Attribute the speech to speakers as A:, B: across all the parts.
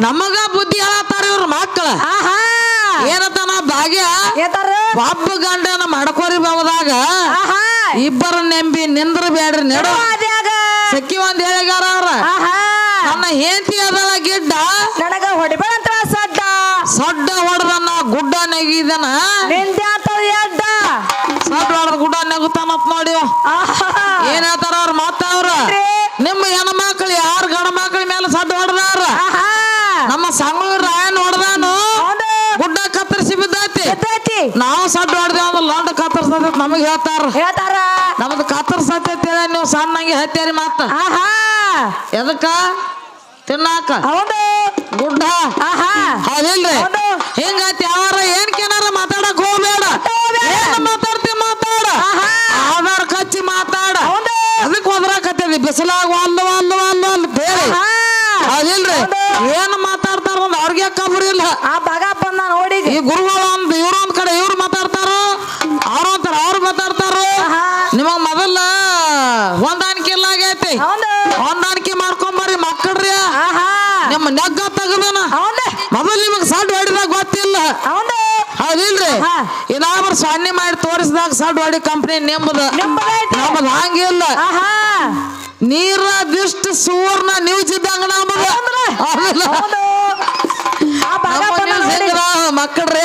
A: ನಮಗ ಬುದ್ಧಿ ಹೇಳತ್ತಾರ ಇವ್ರ ಮಕ್ಕಳ
B: ಆಹಾ.
A: ಏನತನ ಭಾಗ್ಯ? ಪಾಪ ಗಂಡನ ಮಡ್ಕೋರಿ ಬಾವದಾಗ
B: ಆಹಾ.
A: ಇಬ್ಬರ ನೆಂಬಿ ನಿಂದ್ರ ಬೇಡ್ರಿ ನೆಡು ಸಕ್ಕಿ ಒಂದ್ ಹೇಳಿಗಾರ ಅವ್ರ.
B: ಆಹಾ.
A: ನನ್ನ ಹೆಂಡತಿ ಅದಲ್ಲ ಗಿಡ್ಡ.
B: ನನಗ ಹೊಡಿಬೇಡಂತ ಸಡ್ಡ.
A: ಸೊಡ್ಡ ಹೊಡೆದನ್ನ ಗುಡ್ಡ ನೆಗಿದನ? ಸಡ್ಡ ಹೊಡೆದ ಗುಡ್ಡ ನೆಗುತ್ತಾನತ್ ನೋಡಿ
B: ಆಹಾ.
A: ಏನ್ ಹೇಳ್ತಾರ ಅವ್ರ ಮಾತಾವ್ರ ನಿಮ್ಮ ಹೆಣ್ಮಕ್ಳು ಯಾರು ಗಂಡ ಮಕ್ಳ ಮೇಲೆ ಸಡ್ಡ ಹೊಡೆದಾರ
B: ಆಹಾ
A: ನಮ್ಮ ಸಂಗಳೂರು ರಾಯನ್ ಹೊಡೆದಾನು
B: ಹೌದು
A: ಗುಡ್ಡ ಕತ್ತರಿಸಿ ಬಿದ್ದೈತಿ
B: ಎತ್ತೈತಿ
A: ನಾವು ಸಡ್ಡ ಹೊಡೆದೇವ ಅಂದ್ರೆ ಲಂಡ ಕತ್ತರಿಸ್ತೈತಿ ನಮಗೆ ಹೇಳ್ತಾರ.
B: ಹೇಳ್ತಾರ.
A: ನಮ್ದು ಕತ್ತರಿಸ್ತೈತಿ ನೀವು ಸಣ್ಣಂಗೆ ಹತ್ಯಾರಿ ಮತ್ತ.
B: ಆಹಾ.
A: ಎದಕ್ಕ? ತಿನ್ನಾಕ.
B: ಹೌದು.
A: ಗುಡ್ಡ.
B: ಆಹಾ.
A: ಹೌದಿಲ್ರಿ?
B: ಹೌದು.
A: ಹಿಂಗೈತಿ ಯಾವಾರ ಏನ್ ಕೇನಾರ ಮಾತಾಡಕ್ ಹೋಗ್ಬೇಡ. ಮಾತಾಡ್ತಿ ಮಾತಾಡ. ಆಧಾರ್ ಕಚ್ಚಿ ಮಾತಾಡ. ಅದಕ್ಕೆ ಹೋದ್ರಾಕತ್ತದಿ ಬಿಸಿಲಾಗ ಒಂದು ಒಂದು ಒಂದು ಒಂದು ಬೇರೆ. ಹೌದಿಲ್ರಿ?
B: ಹೌದು.
A: ಏನ್ ಮಾತಾಡ್ತಾರ ಒಂದ್ ಅವ್ರಿಗೆ ಕಬ್ಬಿಡಿಲ್ಲ
B: ಆ ಭಾಗ ಬಂದ ನೋಡಿ
A: ಈ ಗುರುಗಳು ಒಂದ್ ಇವ್ರ ಒಂದ್ ಕಡೆ ಇವ್ರು ಮಾತಾಡ್ತಾರ ಅವ್ರ ಒಂಥರ ಅವ್ರು ಮಾತಾಡ್ತಾರ
B: ಆಹಾ.
A: ನಿಮಗ್ ಮೊದಲ ಹೊಂದಾಣಿಕೆ ಇಲ್ಲ ಆಗೈತಿ
B: ಹೌದು
A: ಹೊಂದಾಣಿಕೆ ಮಾಡ್ಕೊಂಬರ್ರಿ ಮಕ್ಕಳ್ರಿ
B: ಆಹಾ
A: ನಿಮ್ಮ ನೆಗ್ಗ ತೆಗದನ
B: ಹೌದು
A: ಮೊದಲು ನಿಮಗ್ ಸಡ್ ಹೊಡಿದಾಗ ಗೊತ್ತಿಲ್ಲ
B: ಹೌದು
A: ಇನ್ನಾಬ್ರು ಸೊನ್ನೆ ಮಾಡಿ ತೋರಿಸಿದಾಗ ಸಡ್ ಹೊಡಿ ಕಂಪ್ನಿ ನಿಮ್ಮದ. ನಮ್ಮದ್ ಹಂಗಿಲ್ಲ ನೀರ ದಿಷ್ಟ ಸುವರ್ಣ ನ್ಯೂಸ್ ಇದ್ದಂಗ ನಮ್ಮದ. ಮಕ್ಕಳ್ರಿ.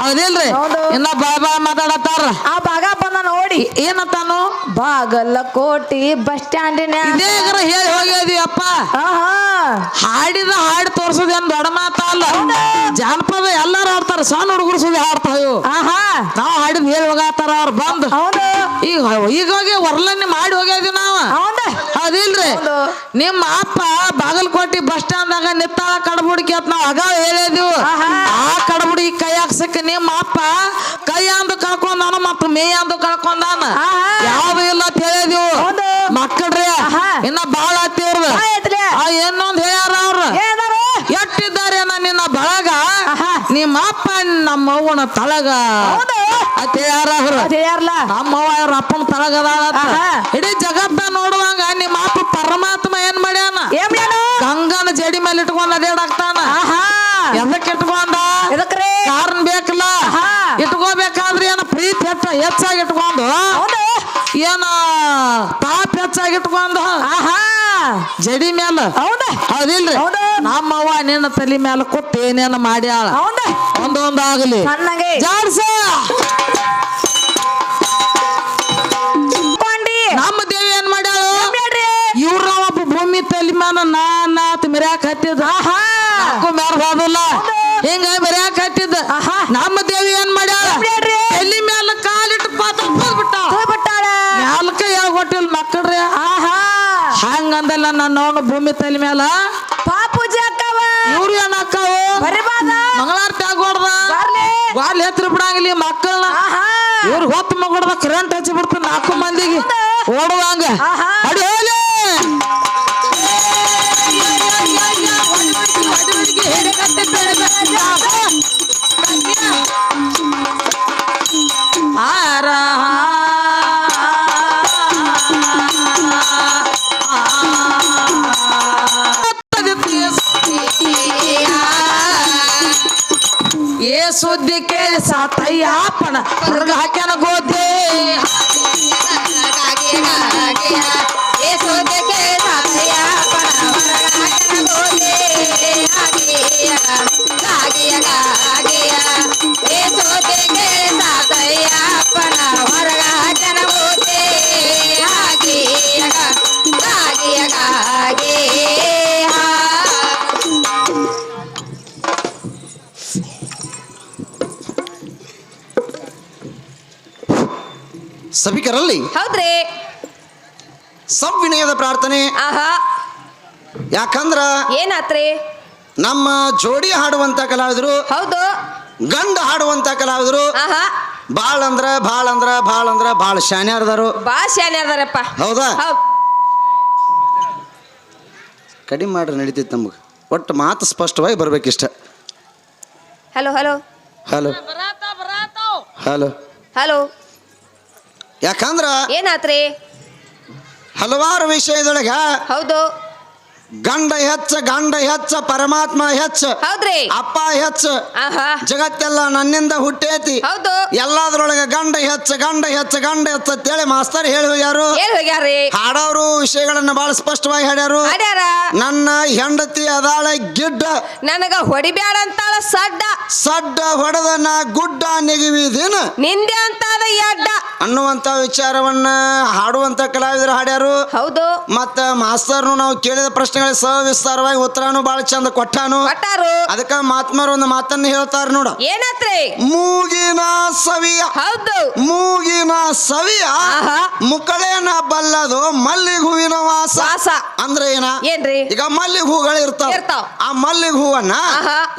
A: ಹೌದಿಲ್ರಿ?
B: ಹೌದು.
A: ಇನ್ನ ಬಾಬಾ ಮಾತಾಡತ್ತಾರ?
B: ಆ ಬಗ ಬಂದ
A: ಏನಂತಾನು?
B: ಬಾಗಲಕೋಟಿ ಬಸ್ ಸ್ಟ್ಯಾಂಡಿನ.
A: ಇದೇ ಹೇಳಿ ಹೋಗ್ಯದಿ ಅಪ್ಪ ಹಾಡಿದ ಹಾಡಿ ತೋರ್ಸೋದೇನ್ ದೊಡ್ಡ ಮಾತಲ್ಲ ಜಾನಪದ ಎಲ್ಲಾರು ಆಡ್ತಾರ ಸಣ್ಣ ಹುಡುಗರು ಸುದ್ದಿ ಹಾಡ್ತಾವ ನಾವು ಹಾಡಿದ್ ಹೇಳಿ ಹೋಗಾತಾರ ಅವ್ರು ಬಂದ್. ಈಗ ಈಗ ಹೋಗಿ ವರ್ಲನ್ನಿ ಮಾಡಿ ಹೋಗ್ಯಾದಿವಿ ನಾವ.
B: ಹೌದು.
A: ನಿಮ್ಮ ಅಪ್ಪ ಬಾಗಲಕೋಟಿ ಬಸ್ ಸ್ಟ್ಯಾಂಡ್ದಾಗ ನಿತ್ತಾಳ ಕಡಬುಡಿಕೆ ಅಂತ ನಾವ್ ಆಗ ಹೇಳಿದೀವಿ. ಆ ಕಡಬುಡಿ ಕೈ ಹಾಕ್ಸಕ್ ನಿಮ್ಮ ಅಪ್ಪ ಕೈ ಅಂದು ಕಳ್ಕೊಂಡಾನು ಮತ್ತು ಮೇ ಅಂದು
B: ಆಹಾ.
A: ಯಾವ ಇಲ್ಲ ಅಂತ ಹೇಳಿದೀವಿ. ಮಕ್ಕಳ್ರಿ. ಇನ್ನ ಬಾಳ ಆ ಇನ್ನೊಂದ್ ಹೇಳ್ಯಾರ ಅವ್ರ? ಎಟ್ಟಿದ್ದಾರೆ ನಿನ್ನ ಬಳಗ. ನಿಮ್ಮ ಅಪ್ಪ ನಮ್ಮ ಅವ್ವನ ತಳಗ ಅಂತ ಹೇಳ್ಯಾರ ಅವ್ರ.
B: ಯಾರ್ಲ
A: ನಮ್ಮವ್ವ ಅವ್ರ ಅಪ್ಪನ
B: ತಳಗದ.
A: ಇಡೀ ಜಗತ್ತ ನೋಡುವಂಗ ನಿಮ್ಮ ಅಪ್ಪ ಪರಮಾತ್ಮ ಹೆಚ್ಚಾಗಿ
B: ಆಹಾ.
A: ಜಡಿ ಮ್ಯಾಲ.
B: ಹೌದ?
A: ಹೌದಿಲ್ರಿ.
B: ಹೌದು.
A: ನಮ್ಮವ್ವ ನಿನ್ನ ತಲೆ ಮ್ಯಾಲ ಕೊಟ್ಟು ಏನೇನು ಮಾಡ್ಯಾಳ.
B: ಹೌದ?
A: ಒಂದೊಂದಾಗಲಿ.
B: ಸಣ್ಣಗೆ.
A: ಜಾಡ್ಸ. ನಮ್ಮ ದೇವಿ ಏನ್ ಮಾಡ್ಯಾಳ? ಇವ್ರ ಒಬ್ಬ ಭೂಮಿ ತಲೆ ಮ್ಯಾಲ ನಾ ನಾತ್ ಮೆರ್ಯಾಕ ಹತ್ತಿದ
B: ಆಹಾ
A: ಮ್ಯಾಲ ಹೋದಲ್ಲ ಹಿಂಗ ಮೆರ್ಯಾಕ ಹತ್ತಿದ
B: ಆಹಾ.
A: ನಮ್ಮ ದೇವಿ ಏನ್ ಮಾಡ್ಯಾಳ
B: ಏನ್ ಮಾಡ್ರಿ?
A: ತಲೆ ಮ್ಯಾಲ ಕಾಲಿಟ್ಟು ಪಾತ್ರ ಹೋಗ್ಬಿಟ್ಟ
B: ಹೋಗ್ಬಿಟ್ಟಾಳ
A: ಮ್ಯಾಲಕ ಯಾವ ಕೊಟ್ಟಿಲ್ ಮಕ್ಕಳ್ರಿ
B: ಆಹಾ.
A: ಹಂಗಂದಲ್ಲ ನನ್ನ ಭೂಮಿ ತಲೆ ಮ್ಯಾಲ.
B: ಪಾಪೂಜಿ ಅಕ್ಕವ.
A: ಇವ್ರು ಏನ್ ಅಕ್ಕಾವು? ಮಂಗಳಾರತಿ ಆಗೋಡ್ದ
B: ಬರ್ಲಿ.
A: ವಾಲ್ ಎತ್ತರ ಬಿಡಂಗಿಲ್ಲ ಮಕ್ಕಳನ್ನ.
B: ಆಹಾ.
A: ಇವ್ರು ಹೊತ್ತು ಮಗಡ್ದ ಕರೆಂಟ್ ಹಚ್ಚಿ ಬಿಡ್ತಾರ ನಾಲ್ಕು ಮಂದಿಗೆ. ಓಡುವಂಗ. ಅಡಿ ಹೋಗ್ಲಿ. ಹಾರ ಸುದ್ದಿ ಕೇಳಿ ಸಾತಯ್ಯಪ್ಪನ ಹೊರಗ ಹಾಕ್ಯಾನ ಗೋದೆ
C: ಸಭಿಕರಲ್ಲಿ
B: ಹೌದ್ರಿ.
C: ಸವಿನಯದ ಪ್ರಾರ್ಥನೆ.
B: ಆಹಾ.
C: ಯಾಕಂದ್ರ
B: ಏನಾತ್ರಿ?
C: ನಮ್ಮ ಜೋಡಿ ಹಾಡುವಂತ ಕಲಾವಿದರು
B: ಹೌದು.
C: ಗಂಡ ಹಾಡುವಂತ ಕಲಾವಿದರು
B: ಆಹಾ.
C: ಭಾಳ ಅಂದ್ರ ಬಾಳ ಅಂದ್ರ ಬಾಳ ಅಂದ್ರ ಭಾಳ ಶಾನ್ಯಾರದಾರು
B: ಬಾಳ ಶಾನೆ ಅದಾರಪ್ಪ
C: ಹೌದಾ?
B: ಹೌದ್.
C: ಕಡಿಮೆ ಮಾಡ್ರಿ ನಡೀತೈತಿ ನಮ್ಗೆ. ಒಟ್ಟು ಮಾತು ಸ್ಪಷ್ಟವಾಗಿ ಬರ್ಬೇಕಿಷ್ಟ.
B: Hello hello.
C: Hello. Hello.
B: Hello.
C: ಯಾಕಂದ್ರ
B: ಏನಾತ್ರಿ?
C: ಹಲವಾರು ವಿಷಯದೊಳಗ
B: ಹೌದು.
C: ಗಂಡ ಹೆಚ್ಚ ಗಂಡ ಹೆಚ್ಚ ಪರಮಾತ್ಮ ಹೆಚ್ಚ
B: ಹೌದ್ರಿ.
C: ಅಪ್ಪ ಹೆಚ್ಚ.
B: ಆಹಾ.
C: ಜಗತ್ತೆಲ್ಲ ನನ್ನಿಂದ ಹುಟ್ಟೇತಿ.
B: ಹೌದು.
C: ಎಲ್ಲಾದ್ರೊಳಗೆ ಗಂಡ ಹೆಚ್ಚ ಗಂಡ ಹೆಚ್ಚ ಗಂಡ ಹೆಚ್ಚ ಅಂತೇಳಿ ಮಾಸ್ತರ್ ಹೇಳಿ ಹೋಗ್ಯಾರು.
B: ಏನ್
C: ಹಾಡೋರು ವಿಷಯಗಳನ್ನ ಬಹಳ ಸ್ಪಷ್ಟವಾಗಿ ಹಾಡ್ಯಾರು.
B: ಹಾಡ್ಯಾರ.
C: ನನ್ನ ಹೆಂಡತಿ ಅದಾಳ ಗಿಡ್ಡ.
B: ನನಗ ಹೊಡಿಬ್ಯಾಡ ಅಂತಾಳ ಸಡ್ಡ.
C: ಸಡ್ಡ ಹೊಡೆದ ನಾ ಗುಡ್ಡ ನೆಗಿವಿದಿನ.
B: ನಿಂದೆ ಅಂತಾದ ಎಡ್ಡ
C: ಅನ್ನುವಂತ ವಿಚಾರವನ್ನ ಹಾಡುವಂತ ಕಲಾವಿದರು ಹಾಡ್ಯಾರು.
B: ಹೌದು.
C: ಮತ್ತ ಮಾಸ್ತರ್ನು ನಾವು ಕೇಳಿದ ಪ್ರಶ್ನೆಗಳಿಗೆ ಸವಿಸ್ತಾರವಾಗಿ ಉತ್ತರನು ಬಹಳ ಚಂದ ಕೊಟ್ಟಾನು.
B: ಕೊಟ್ಟಾರು.
C: ಅದಕ್ಕ ಮಹಾತ್ಮರು ಒಂದು ಮಾತನ್ನ ಹೇಳ್ತಾರ ನೋಡ.
B: ಏನತ್ರಿ?
C: ಮೂಗಿನ ಸವಿಯ.
B: ಹೌದು.
C: ಮೂಗಿನ ಸವಿಯ. ಮುಕ್ಕಳೇನ ಬಲ್ಲದು ಮಲ್ಲಿಗೆ ಹೂವಿನ ವಾಸ.
B: ವಾಸ.
C: ಅಂದ್ರೆ ಏನ?
B: ಏನ್ರಿ?
C: ಈಗ ಮಲ್ಲಿಗೆ ಹೂಗಳು ಇರ್ತಾವ.
B: ಇರ್ತಾವ್.
C: ಆ ಮಲ್ಲಿಗೆ ಹೂವನ್ನ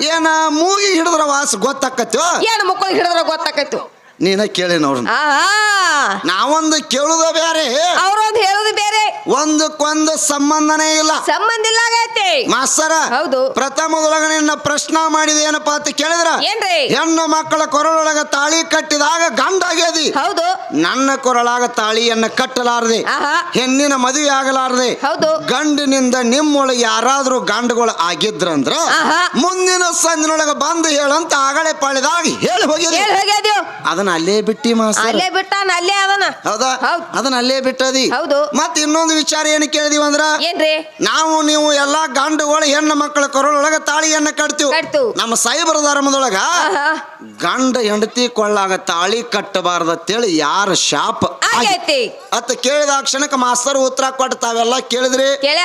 C: ಏನ ಮೂಗಿ ಹಿಡಿದ್ರ ವಾಸ ಗೊತ್ತಾಕತ್ಯೋ?
B: ಏನ್ ಮುಕ್ಕಳಿಗೆ ಹಿಡಿದ್ರ ಗೊತ್ತಾಕೈತು
C: ನೀನ ಕೇಳೇನ ನೋಡ್ರಿ
B: ಆಹಾ
C: ನಾವೊಂದು ಕೇಳುದ ಬೇರೆ
B: ಅವ್ರೊಂದು ಹೇಳುದು ಬೇರೆ.
C: ಒಂದಕ್ಕೊಂದು ಸಂಬಂಧನೇ ಇಲ್ಲ.
B: ಸಂಬಂಧ ಇಲ್ಲ ಆಗೈತಿ.
C: ಮಾಸ್ತರ
B: ಹೌದು.
C: ಪ್ರಥಮದೊಳಗ ನಿನ್ನ ಪ್ರಶ್ನ ಮಾಡಿದ ಏನಪ್ಪಾ ಅಂತ ಕೇಳಿದ್ರ?
B: ಏನ್ರಿ?
C: ಹೆಣ್ಣು ಮಕ್ಕಳ ಕೊರಳೊಳಗ ತಾಳಿ ಕಟ್ಟಿದಾಗ ಗಂಡ ಆಗ್ಯದಿ
B: ಹೌದು.
C: ನನ್ನ ಕೊರಳಾಗ ತಾಳಿಯನ್ನ ಕಟ್ಟಲಾರದೆ. ಹೆಣ್ಣಿನ ಮದುವೆ ಆಗಲಾರದೆ.
B: ಹೌದು.
C: ಗಂಡಿನಿಂದ ನಿಮ್ಮೊಳಗೆ ಯಾರಾದ್ರೂ ಗಂಡುಗಳು ಆಗಿದ್ರಂದ್ರ. ಮುಂದಿನ ಸಂಜಿನೊಳಗ ಬಂದು ಹೇಳಂತ ಆಗಳೆ ಪಾಳಿದಾಗ ಹೇಳಿ
B: ಹೋಗಿ
C: ಅದನ್ನ ಅಲ್ಲೇ ಬಿಟ್ಟಿ ಮಾಸ್ಟರ್.
B: ಅಲ್ಲೇ ಬಿಟ್ಟಾನ ಅಲ್ಲೇ ಅದನ
C: ಹೌದಾ?
B: ಹೌದ್.
C: ಅದನ್ನ ಅಲ್ಲೇ ಬಿಟ್ಟದಿ.
B: ಹೌದು.
C: ಮತ್ ಇನ್ನೊಂದು ವಿಚಾರ ಏನು ಕೇಳಿದೀವ ಅಂದ್ರ
B: ಏನ್ರಿ?
C: ನಾವು ನೀವು ಎಲ್ಲಾ ಗಂಡುಗಳು ಹೆಣ್ಣು ಮಕ್ಕಳ ಕೊರಳೊಳಗ ತಾಳಿಯನ್ನ ಕಟ್ತೀವಿ.
B: ಕಟ್ತು.
C: ನಮ್ಮ ಸೈಬರ್ ಧರ್ಮದೊಳಗ
B: ಆಹಾ.
C: ಗಂಡ ಹೆಂಡತಿ ಕೊಳ್ಳಾಗ ತಾಳಿ ಕಟ್ಟಬಾರ್ದು ಅಂತೇಳಿ ಯಾರ ಶಾಪ
B: ಆಗೈತಿ.
C: ಅತ್ತ ಕೇಳಿದ ಕ್ಷಣಕ್ಕೆ ಮಾಸ್ತರ್ ಉತ್ತರ ಕೊಟ್ಟ ತಾವೆಲ್ಲ ಕೇಳಿದ್ರಿ?
B: ಏನ್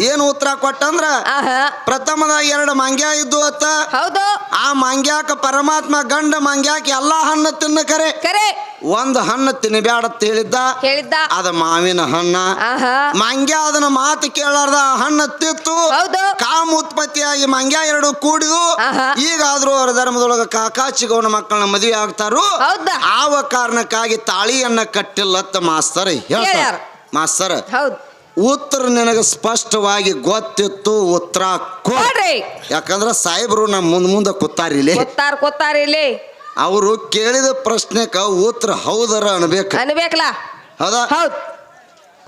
C: ಏನು ಉತ್ತರ ಕೊಟ್ಟಂದ್ರ?
B: ಆಹಾ.
C: ಪ್ರಥಮದಾಗ ಎರಡು ಮಂಗ್ಯ ಇದ್ದು ಅತ್ತ.
B: ಹೌದು.
C: ಆ ಮಂಗ್ಯಾಕ ಪರಮಾತ್ಮ ಗಂಡ ಮಂಗ್ಯಾಕ ಎಲ್ಲಾ ಹಣ್ಣು ತಿನ್ನ ಕರೆ?
B: ಕರೆ.
C: ಒಂದು ಹಣ್ಣು ತಿನ್ನಬ್ಯಾಡ ಅಂತ ಹೇಳಿದ್ದ?
B: ಹೇಳಿದ್ದ.
C: ಅದ ಮಾವಿನ ಹಣ್ಣ.
B: ಆಹಾ.
C: ಮಂಗ್ಯ ಅದನ್ನ ಮಾತು ಕೇಳಾರ್ದ ಹಣ್ಣು ತಿತ್ತು.
B: ಹೌದು.
C: ಕಾಮ ಉತ್ಪತ್ತಿಯಾಗಿ ಮಂಗ್ಯ ಎರಡು ಕೂಡಿದು.
B: ಆಹಾ.
C: ಈಗಾದ್ರೂ ಅವರ ಧರ್ಮದೊಳಗ ಕಾಕಾ ಚಿಗವನ ಮಕ್ಕಳನ್ನ ಮದುವೆ ಆಗ್ತಾರು.
B: ಹೌದಾ?
C: ಆವ ಕಾರಣಕ್ಕಾಗಿ ತಾಳಿಯನ್ನ ಕಟ್ಟಿಲ್ಲತ್ತ ಮಾಸ್ತರ್ ಹೇಳ್ತಾರ.
B: ಮಾಸ್ತರ
C: ಮಾಸ್ತರ್
B: ಹೌದು.
C: ಉತ್ತರ ನಿನಗೆ ಸ್ಪಷ್ಟವಾಗಿ ಗೊತ್ತಿತ್ತು ಉತ್ತರ ಕೊ
B: ನೋಡ್ರಿ
C: ಯಾಕಂದ್ರ ಸಾಹೇಬ್ರು ನಮ್ಮ ಮುಂದ್ ಮುಂದೆ
B: ಕೂತಾರಿಲಿ. ಇಲ್ಲಿ
C: ಅವರು ಕೇಳಿದ ಪ್ರಶ್ನೆಕ ಉತ್ತರ ಹೌದರ ಅನ್ಬೇಕು.
B: ಅನ್ಬೇಕಲ್ಲ?
C: ಹೌದಾ?
B: ಹೌದು.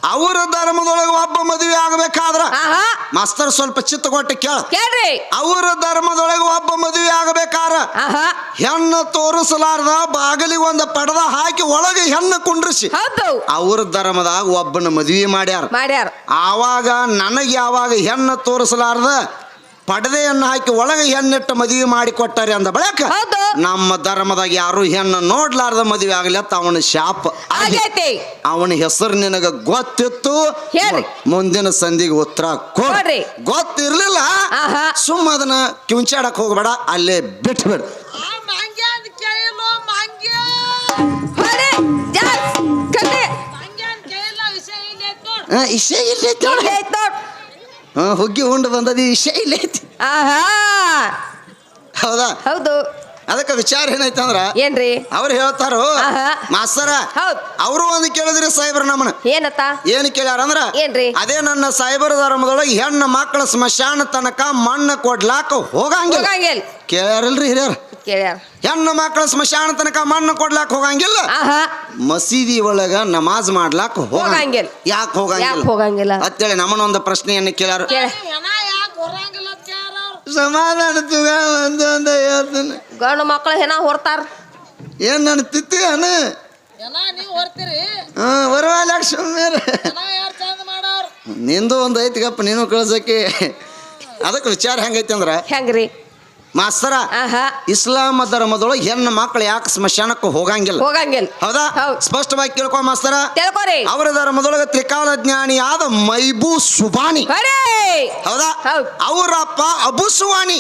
C: ಅವರ ಧರ್ಮದೊಳಗೆ ಒಬ್ಬ ಮದುವೆ ಆಗಬೇಕಾದ್ರ?
B: ಆಹಾ.
C: ಮಾಸ್ತರ್ ಸ್ವಲ್ಪ ಚಿತ್ತ ಕೊಟ್ಟು ಕೇಳ.
B: ಕೇಳ್ರಿ.
C: ಅವರ ಧರ್ಮದೊಳಗೆ ಒಬ್ಬ ಮದುವೆ ಆಗಬೇಕಾರ?
B: ಆಹಾ.
C: ಹೆಣ್ಣು ತೋರಿಸಲಾರ್ದ ಬಾಗಿಲಿಗೆ ಒಂದು ಪಡದ ಹಾಕಿ ಒಳಗೆ ಹೆಣ್ಣು ಕುಂಡ್ರಿಸಿ.
B: ಹೌದು.
C: ಅವ್ರ ಧರ್ಮದಾಗ ಒಬ್ಬನ ಮದುವೆ ಮಾಡ್ಯಾರ.
B: ಮಾಡ್ಯಾರ.
C: ಆವಾಗ ನನಗೆ ಯಾವಾಗ ಹೆಣ್ಣು ತೋರಿಸಲಾರ್ದ? ಪಡದೆಯನ್ನು ಹಾಕಿ ಒಳಗೆ ಹೆಣ್ಣಿಟ್ಟು ಮದುವೆ ಮಾಡಿ ಕೊಟ್ಟಾರೆ ಅಂದ ಬಳಕ
B: ಹೌದು.
C: ನಮ್ಮ ಧರ್ಮದಾಗ ಯಾರು ಹೆಣ್ಣು ನೋಡ್ಲಾರ್ದ ಮದುವೆ ಆಗಲಿ ಅಂತ ಅವನ ಶಾಪ ಅವನ ಹೆಸರು ನಿನಗ ಗೊತ್ತಿತ್ತು. ಮುಂದಿನ ಸಂಧಿಗೆ ಉತ್ತರ ಕೊಡ್.
B: ಕೊಡ್ರಿ.
C: ಗೊತ್ತಿರ್ಲಿಲ್ಲ. ಸುಮ್ಮ ಅದನ್ನ ಕಿಂಚಾಡಕ್ ಹೋಗ್ಬೇಡ ಅಲ್ಲೇ ಬಿಟ್ಬೇಡ. ಇಶೆ ಇಲ್ಲೇ ಹುಗ್ಗಿ ಉಂಡು ಬಂದದಿ ಈ ಶೈಲಿ ಐತಿ.
B: ಆಹಾ!
C: ಹೌದಾ?
B: ಹೌದು.
C: ಅದಕ್ಕೆ ವಿಚಾರ ಏನೈತೆ ಅಂದ್ರ
B: ಏನ್ರಿ?
C: ಅವ್ರು ಹೇಳ್ತಾರೋ
B: ಆಹಾ.
C: ಮಾಸ್ತರ
B: ಹೌದ್.
C: ಅವರು ಒಂದು ಕೇಳಿದ್ರಿ ಸಾಹೇಬ್ರ ನಮ್ಮನ
B: ಏನತ್ತ?
C: ಏನು ಕೇಳ್ಯಾರ ಅಂದ್ರ
B: ಏನ್ರಿ?
C: ಅದೇ ನನ್ನ ಸಾಹೇಬರ ಧರ್ಮದೊಳಗೆ ಹೆಣ್ಣು ಮಕ್ಕಳ ಸ್ಮಶಾನ ತನಕ ಮಣ್ಣು ಕೊಡ್ಲಾಕ ಹೋಗಂಗಿಲ್ಲ.
B: ಹೋಗಂಗಿಲ್ಲ.
C: ಕೇಳ್ಯಾರಲ್ರಿ ಹಿರಿಯರ್?
B: ಕೇಳ್ಯಾರ.
C: ಹೆಣ್ಣು ಮಕ್ಕಳು ಸ್ಮಶಾನ ತನಕ ಮಣ್ಣು ಕೊಡ್ಲಾಕ ಹೋಗಂಗಿಲ್ಲ.
B: ಆಹಾ.
C: ಮಸೀದಿ ಒಳಗ ನಮಾಜ್ ಮಾಡ್ಲಾಕ ಹೋಗಂಗಿಲ್ಲ.
B: ಹೋಗಂಗಿಲ್ಲ.
C: ಯಾಕೆ
B: ಯಾಕೆ
C: ಹೋಗಂಗಿಲ್ಲ?
B: ಹೋಗಂಗಿಲ್ಲ
C: ಅಂತೇಳಿ ನಮ್ಮನ್ನೊಂದು ಪ್ರಶ್ನೆಯನ್ನು ಕೇಳ್ಯಾರ.
B: ಕೇಳ.
C: ಸಮಾಧಾನ ತುಗ ಒಂದು ಅಂತ ಹೇಳ್ತಾನೆ
B: ಗಂಡು ಮಕ್ಕಳು ಹೆಣ ಹೊರ್ತಾರ.
C: ಏನ್ ನನ್ನ ತಿತ್ತಿ ಅನ ಹಾ ಸುಮ್ಮನೆ ನಿಂದು ಒಂದು ಐತಿ ಗಪ್ಪ ನೀನು ಕಳ್ಸಕ್ಕೆ. ಅದಕ್ಕೆ ವಿಚಾರ ಹೆಂಗೈತಿ ಅಂದ್ರ
B: ಹೆಂಗ್ರಿ?
C: ಮಾಸ್ತರ
B: ಇಸ್ಲಾಮ
C: ಇಸ್ಲಾಂ ಧರ್ಮದೊಳಗೆ ಹೆಣ್ಣು ಮಕ್ಕಳು ಯಾಕೆ ಸ್ಮಶಾನಕ್ಕೆ ಹೋಗಂಗಿಲ್ಲ?
B: ಹೋಗಂಗಿಲ್ಲ.
C: ಹೌದಾ. ಸ್ಪಷ್ಟವಾಗಿ ಕೇಳ್ಕೊ ಮಾಸ್ತರ.
B: ತಿಳ್ಕೊರಿ.
C: ಅವರ ಧರ್ಮದೊಳಗೆ ತ್ರಿಕಾಲ ಆದ ಮೈಬೂ ಸುಬಾನಿ ಹೌದಾ. ಅವರಪ್ಪ ಅಬು ಸುವಾನಿ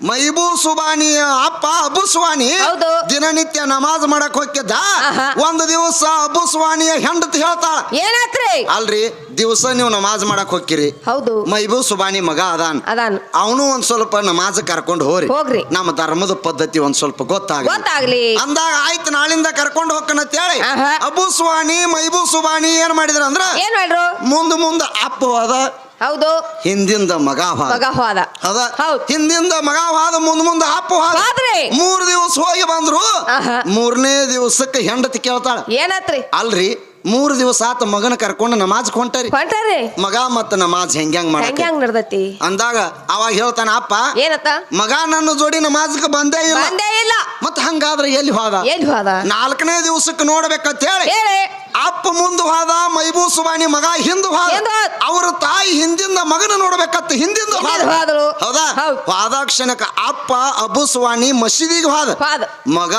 C: ಮೈಬೂ ಸುಬಾನಿ ಅಪ್ಪ ಅಬುಸ್ವಾನಿ
B: ಹೌದು.
C: ದಿನನಿತ್ಯ ನಮಾಜ್ ಮಾಡಕ್ ಹೋಗಿದ್ದ
B: ಆಹಾ.
C: ಒಂದು ದಿವಸ ಅಬುಸ್ವಾನಿಯ ಹೆಂಡತಿ ಹೇಳ್ತಾಳ
B: ಏನಾತ್ರಿ?
C: ಅಲ್ರಿ ದಿವಸ ನೀವು ನಮಾಜ್ ಮಾಡಕ್ ಹೋಗ್ಕಿರಿ
B: ಹೌದು.
C: ಮೈಬೂ ಸುಬಾನಿ ಮಗ ಅದಾನ್.
B: ಅದಾನ.
C: ಅವನು ಒಂದ್ ಸ್ವಲ್ಪ ನಮಾಜ್ ಕರ್ಕೊಂಡು ಹೋಗ್ರಿ.
B: ಹೋಗ್ರಿ.
C: ನಮ್ಮ ಧರ್ಮದ ಪದ್ಧತಿ ಒಂದ್ ಸ್ವಲ್ಪ ಗೊತ್ತಾಗ
B: ಗೊತ್ತಾಗ್ಲಿ.
C: ಅಂದಾಗ ಆಯ್ತು ನಾಳಿಂದ ಕರ್ಕೊಂಡು ಹೋಗ್ಕನ ಹೇಳಿ.
B: ಆಹಾ.
C: ಅಬು ಸುವಾನಿ ಮೈಬೂ ಸುಬಾನಿ ಏನ್ ಮಾಡಿದ್ರ ಅಂದ್ರ
B: ಏನ್ ಮಾಡ್ರು?
C: ಮುಂದ ಮುಂದ ಅಪ್ಪ ಹೋದ
B: ಹೌದು.
C: ಹಿಂದಿಂದ ಮಗ ಮಗಾವಾದ
B: ಮಗ ಹೋದ?
C: ಹೌದ.
B: ಹೌದ್.
C: ಹಿಂದಿಂದ ಮಗ ಹೋದ ಮುಂದ ಮುಂದ ಅಪ್ಪ ಹೋದ.
B: ಹೋದ್ರಿ?
C: ಮೂರ್ ದಿವಸ ಹೋಗಿ ಬಂದ್ರು.
B: ಆಹಾ.
C: ಮೂರನೇ ದಿವಸಕ್ಕೆ ಹೆಂಡತಿ ಕೇಳ್ತಾಳ.
B: ಏನತ್ರಿ?
C: ಅಲ್ರಿ ಮೂರು ದಿವಸ ಆತ ಮಗನ ಕರ್ಕೊಂಡು ನಮಾಜ್ ಕೊಂಟರಿ
B: ಹೊಂಟಾರಿ?
C: ಮಗ ಮತ್ತ ನಮಾಜ್ ಹೆಂಗ್ಯಾಂಗ್ ಮಾಡ
B: ಹೆಂಗ್
C: ಮಾಡಕ್ಕೆ
B: ಹೆಂಗ್ ನಡ್ದತಿ?
C: ಅಂದಾಗ ಅವಾಗ ಹೇಳ್ತಾನ ಅಪ್ಪ
B: ಏನತ್ತ?
C: ಮಗ ನನ್ನ ಜೋಡಿ ನಮಾಜ್ಗೆ ಬಂದೇ ಇಲ್ಲ.
B: ಬಂದೇ ಇಲ್ಲ.
C: ಮತ್ತ ಹಂಗಾದ್ರೆ ಎಲ್ಲಿ ಹೋದ?
B: ಎಲ್ಲಿ ಹೋದ?
C: ನಾಲ್ಕನೇ ದಿವಸಕ್ಕೆ ನೋಡ್ಬೇಕಂತ ಹೇಳಿ
B: ಹೇಳಿ.
C: ಅಪ್ಪ ಮುಂದೆ ಹೋದ ಮೈಬೂ ಸುಬಾನಿ ಮಗ ಹಿಂದೆ ಹೋದ. ಅವ್ರ ತಾಯಿ ಹಿಂದಿಂದ ಮಗನ ನೋಡ್ಬೇಕತ್ತ ಹಿಂದಿಂದ ಹೋದ.
B: ಹಿಂದಿದ್ ಹೋದಳು.
C: ಹೌದಾ?
B: ಹೌದ್.
C: ಕ್ಷಣಕ್ಕ ಅಪ್ಪ ಅಬು ಸುವಾಣಿ ಮಸೀದಿಗೆ ಹೋದ. ಮಗ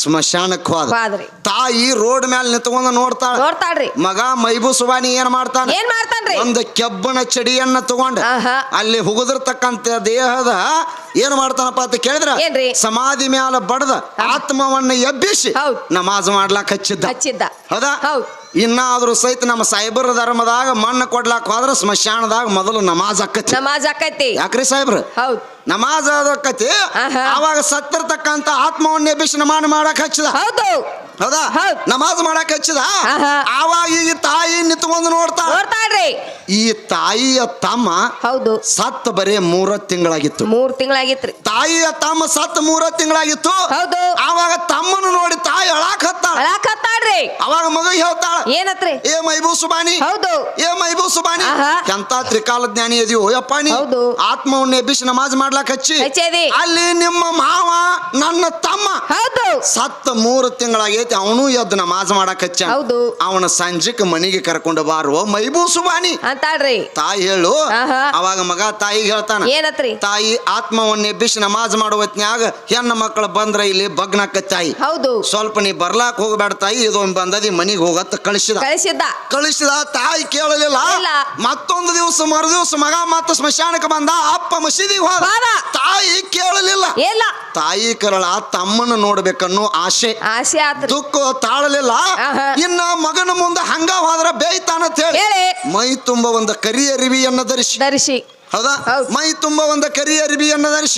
C: ಸ್ಮಶಾನಕ್ಕೆ ಹೋದ. ತಾಯಿ ರೋಡ್ ಮೇಲೆ ನಿಂತ್ಕೊಂಡು ನೋಡ್ತಾಳ.
B: ನೋಡ್ತಾಳ್ರಿ
C: ಮಗ ಮೈಬೂ ಸುಬಾನಿ ಏನ್ ಮಾಡ್ತಾನ?
B: ಏನ್ ಮಾಡ್ತಾನ್ರಿ
C: ಒಂದು ಕೆಬ್ಬನ ಚಡಿಯನ್ನ ತಗೊಂಡ. ಅಲ್ಲಿ ಹುಗುದಿರ್ತಕ್ಕಂತ ದೇಹದ ಏನ್ ಮಾಡ್ತಾನಪ್ಪ ಅಂತ ಕೇಳಿದ್ರ? ಸಮಾಧಿ ಮ್ಯಾಲ ಬಡದ ಆತ್ಮವನ್ನ ಎಬ್ಬಿಸಿ. ನಮಾಜ್ ಮಾಡ್ಲಾಕ್ ಹಚ್ಚಿದ್ದ.
B: ಹಚ್ಚಿದ್ದ.
C: ಹೌದ್. ಇನ್ನಾದ್ರೂ ಸಹಿತ ನಮ್ಮ ಸೈಬರ್ ಧರ್ಮದಾಗ ಮಣ್ಣು ಕೊಡ್ಲಾಕ್ ಹೋದ್ರೆ ಸ್ಮಶಾನದಾಗ ಮೊದಲು ನಮಾಜ್ ಆಕತಿ.
B: ನಮಾಜ್ ಆಕೈತಿ.
C: ಯಾಕ್ರಿ ಸಾಹೇಬ್ರ?
B: ಹೌದ್.
C: ನಮಾಜ್
B: ಆದಕ್ಕತಿ.
C: ಅವಾಗ ಸತ್ತಿರ್ತಕ್ಕಂತ ಆತ್ಮವನ್ನ ಎಬ್ಬಿಸಿ ನಮಾನ ಮಾಡಕ್ ಹಚ್ಚದ.
B: ಹೌದು.
C: ಹೌದಾ. ನಮಾಜ್ ಮಾಡಕ್ ಹಚ್ಚದ. ಆವಾಗ ಈ ತಾಯಿ ನಿಂತ್ಕೊಂಡು ನೋಡ್ತಾ.
B: ನೋಡ್ತಾಳ್ರಿ.
C: ಈ ತಾಯಿಯ ತಮ್ಮ
B: ಹೌದು.
C: ಸತ್ ಬರೇ ಮೂರ ತಿಂಗಳಾಗಿತ್ತು.
B: ಮೂರ್ ತಿಂಗಳಾಗಿತ್ತು
C: ತಾಯಿಯ ತಮ್ಮ ಸತ್ ಮೂರ ತಿಂಗಳಾಗಿತ್ತು.
B: ಹೌದು.
C: ಆವಾಗ ತಮ್ಮನು ನೋಡಿ ತಾಯಿ ಅಳಾಕ್ ಹತ್ತಾಳ.
B: ಅಳಾಕತ್ತಾಳ್ರಿ
C: ಅವಾಗ ಮಗ ಹೇಳ್ತಾಳ.
B: ಏನತ್ರಿ?
C: ಏ ಮೈಬೂ ಸುಬಾನಿ.
B: ಹೌದು.
C: ಏ ಮೈಬೂ ಸುಬಾನಿ. ಎಂತ ತ್ರಿಕಾಲ ಜ್ಞಾನಿ ಇದೀವೋ ಯಪ್ಪ ನೀ.
B: ಹೌದು.
C: ಆತ್ಮವನ್ನ ಎಬ್ಬಿಸಿ ನಮಾಜ್ ಮಾಡ್ಲಾಕ್ ಹಚ್ಚಿ?
B: ಹಚ್ಚೇದಿ.
C: ಅಲ್ಲಿ ನಿಮ್ಮ ಮಾವ ನನ್ನ ತಮ್ಮ.
B: ಹೌದು.
C: ಸತ್ತ ಮೂರು ತಿಂಗಳಾಗೈತಿ ಅವನು ಎದ್ದು ನಮಾಜ್ ಮಾಡಕ್ ಹಚ್ಚ
B: ಹೌದು.
C: ಅವನ ಸಂಜೆಕ್ ಮನಿಗೆ ಕರ್ಕೊಂಡು ಬಾರೋ ಮೈಬೂ ಸುಬಾನಿ.
B: ಅಂತಾಳ್ರಿ.
C: ತಾಯಿ ಹೇಳು
B: ಆಹಾ.
C: ಅವಾಗ ಮಗ ತಾಯಿಗೆ ಹೇಳ್ತಾನ
B: ಏನತ್ರಿ?
C: ತಾಯಿ ಆತ್ಮವನ್ನ ಎಬ್ಬಿಸಿ ನಮಾಜ್ ಮಾಡುವ ಹೊತ್ನ್ಯಾಗ ಹೆಣ್ಣ ಮಕ್ಕಳು ಬಂದ್ರ ಇಲ್ಲಿ ಬಗ್ನಾಕ ತಾಯಿ.
B: ಹೌದು.
C: ಸ್ವಲ್ಪ ನೀ ಬರ್ಲಾಕ್ ಹೋಗ್ಬೇಡ ತಾಯಿ ಇದೊಂದು ಬಂದದಿ ಮನಿಗ್ ಹೋಗತ್ತ ಕಳಿಸಿದ.
B: ಕಳಿಸಿದ್ದ.
C: ಕಳಿಸಿದ ತಾಯಿ ಕೇಳಲಿಲ್ಲ.
B: ಇಲ್ಲ.
C: ಮತ್ತೊಂದು ದಿವಸ ಮರು ದಿವಸ ಮಗ ಮತ್ತ ಸ್ಮಶಾನಕ್ಕೆ ಬಂದ ಅಪ್ಪ ಮಸೀದಿಗೆ ಹೋದ.
B: ಹೋದ.
C: ತಾಯಿ ಕೇಳಲಿಲ್ಲ.
B: ಇಲ್ಲ.
C: ತಾಯಿ ಕರಳ ತಮ್ಮನ ನೋಡ್ಬೇಕನ್ನೋ ಆಸೆ.
B: ಆಸೆ
C: ದುಃಖ ತಾಳಲಿಲ್ಲ. ಇನ್ನ ಮಗನ ಮುಂದೆ ಹಂಗ ಹೋದ್ರ ಬೇಯ್ತಾನಂತ ಹೇಳಿ.
B: ಹೇಳಿ.
C: ಮೈ ತುಂಬ ಒಂದು ಕರಿ ಅರಿವಿಯನ್ನ ಧರಿಸಿ.
B: ಧರಿಸಿ.
C: ಹೌದಾ? ಮೈ ತುಂಬ ಒಂದ ಕರಿ ಅರಿಬಿ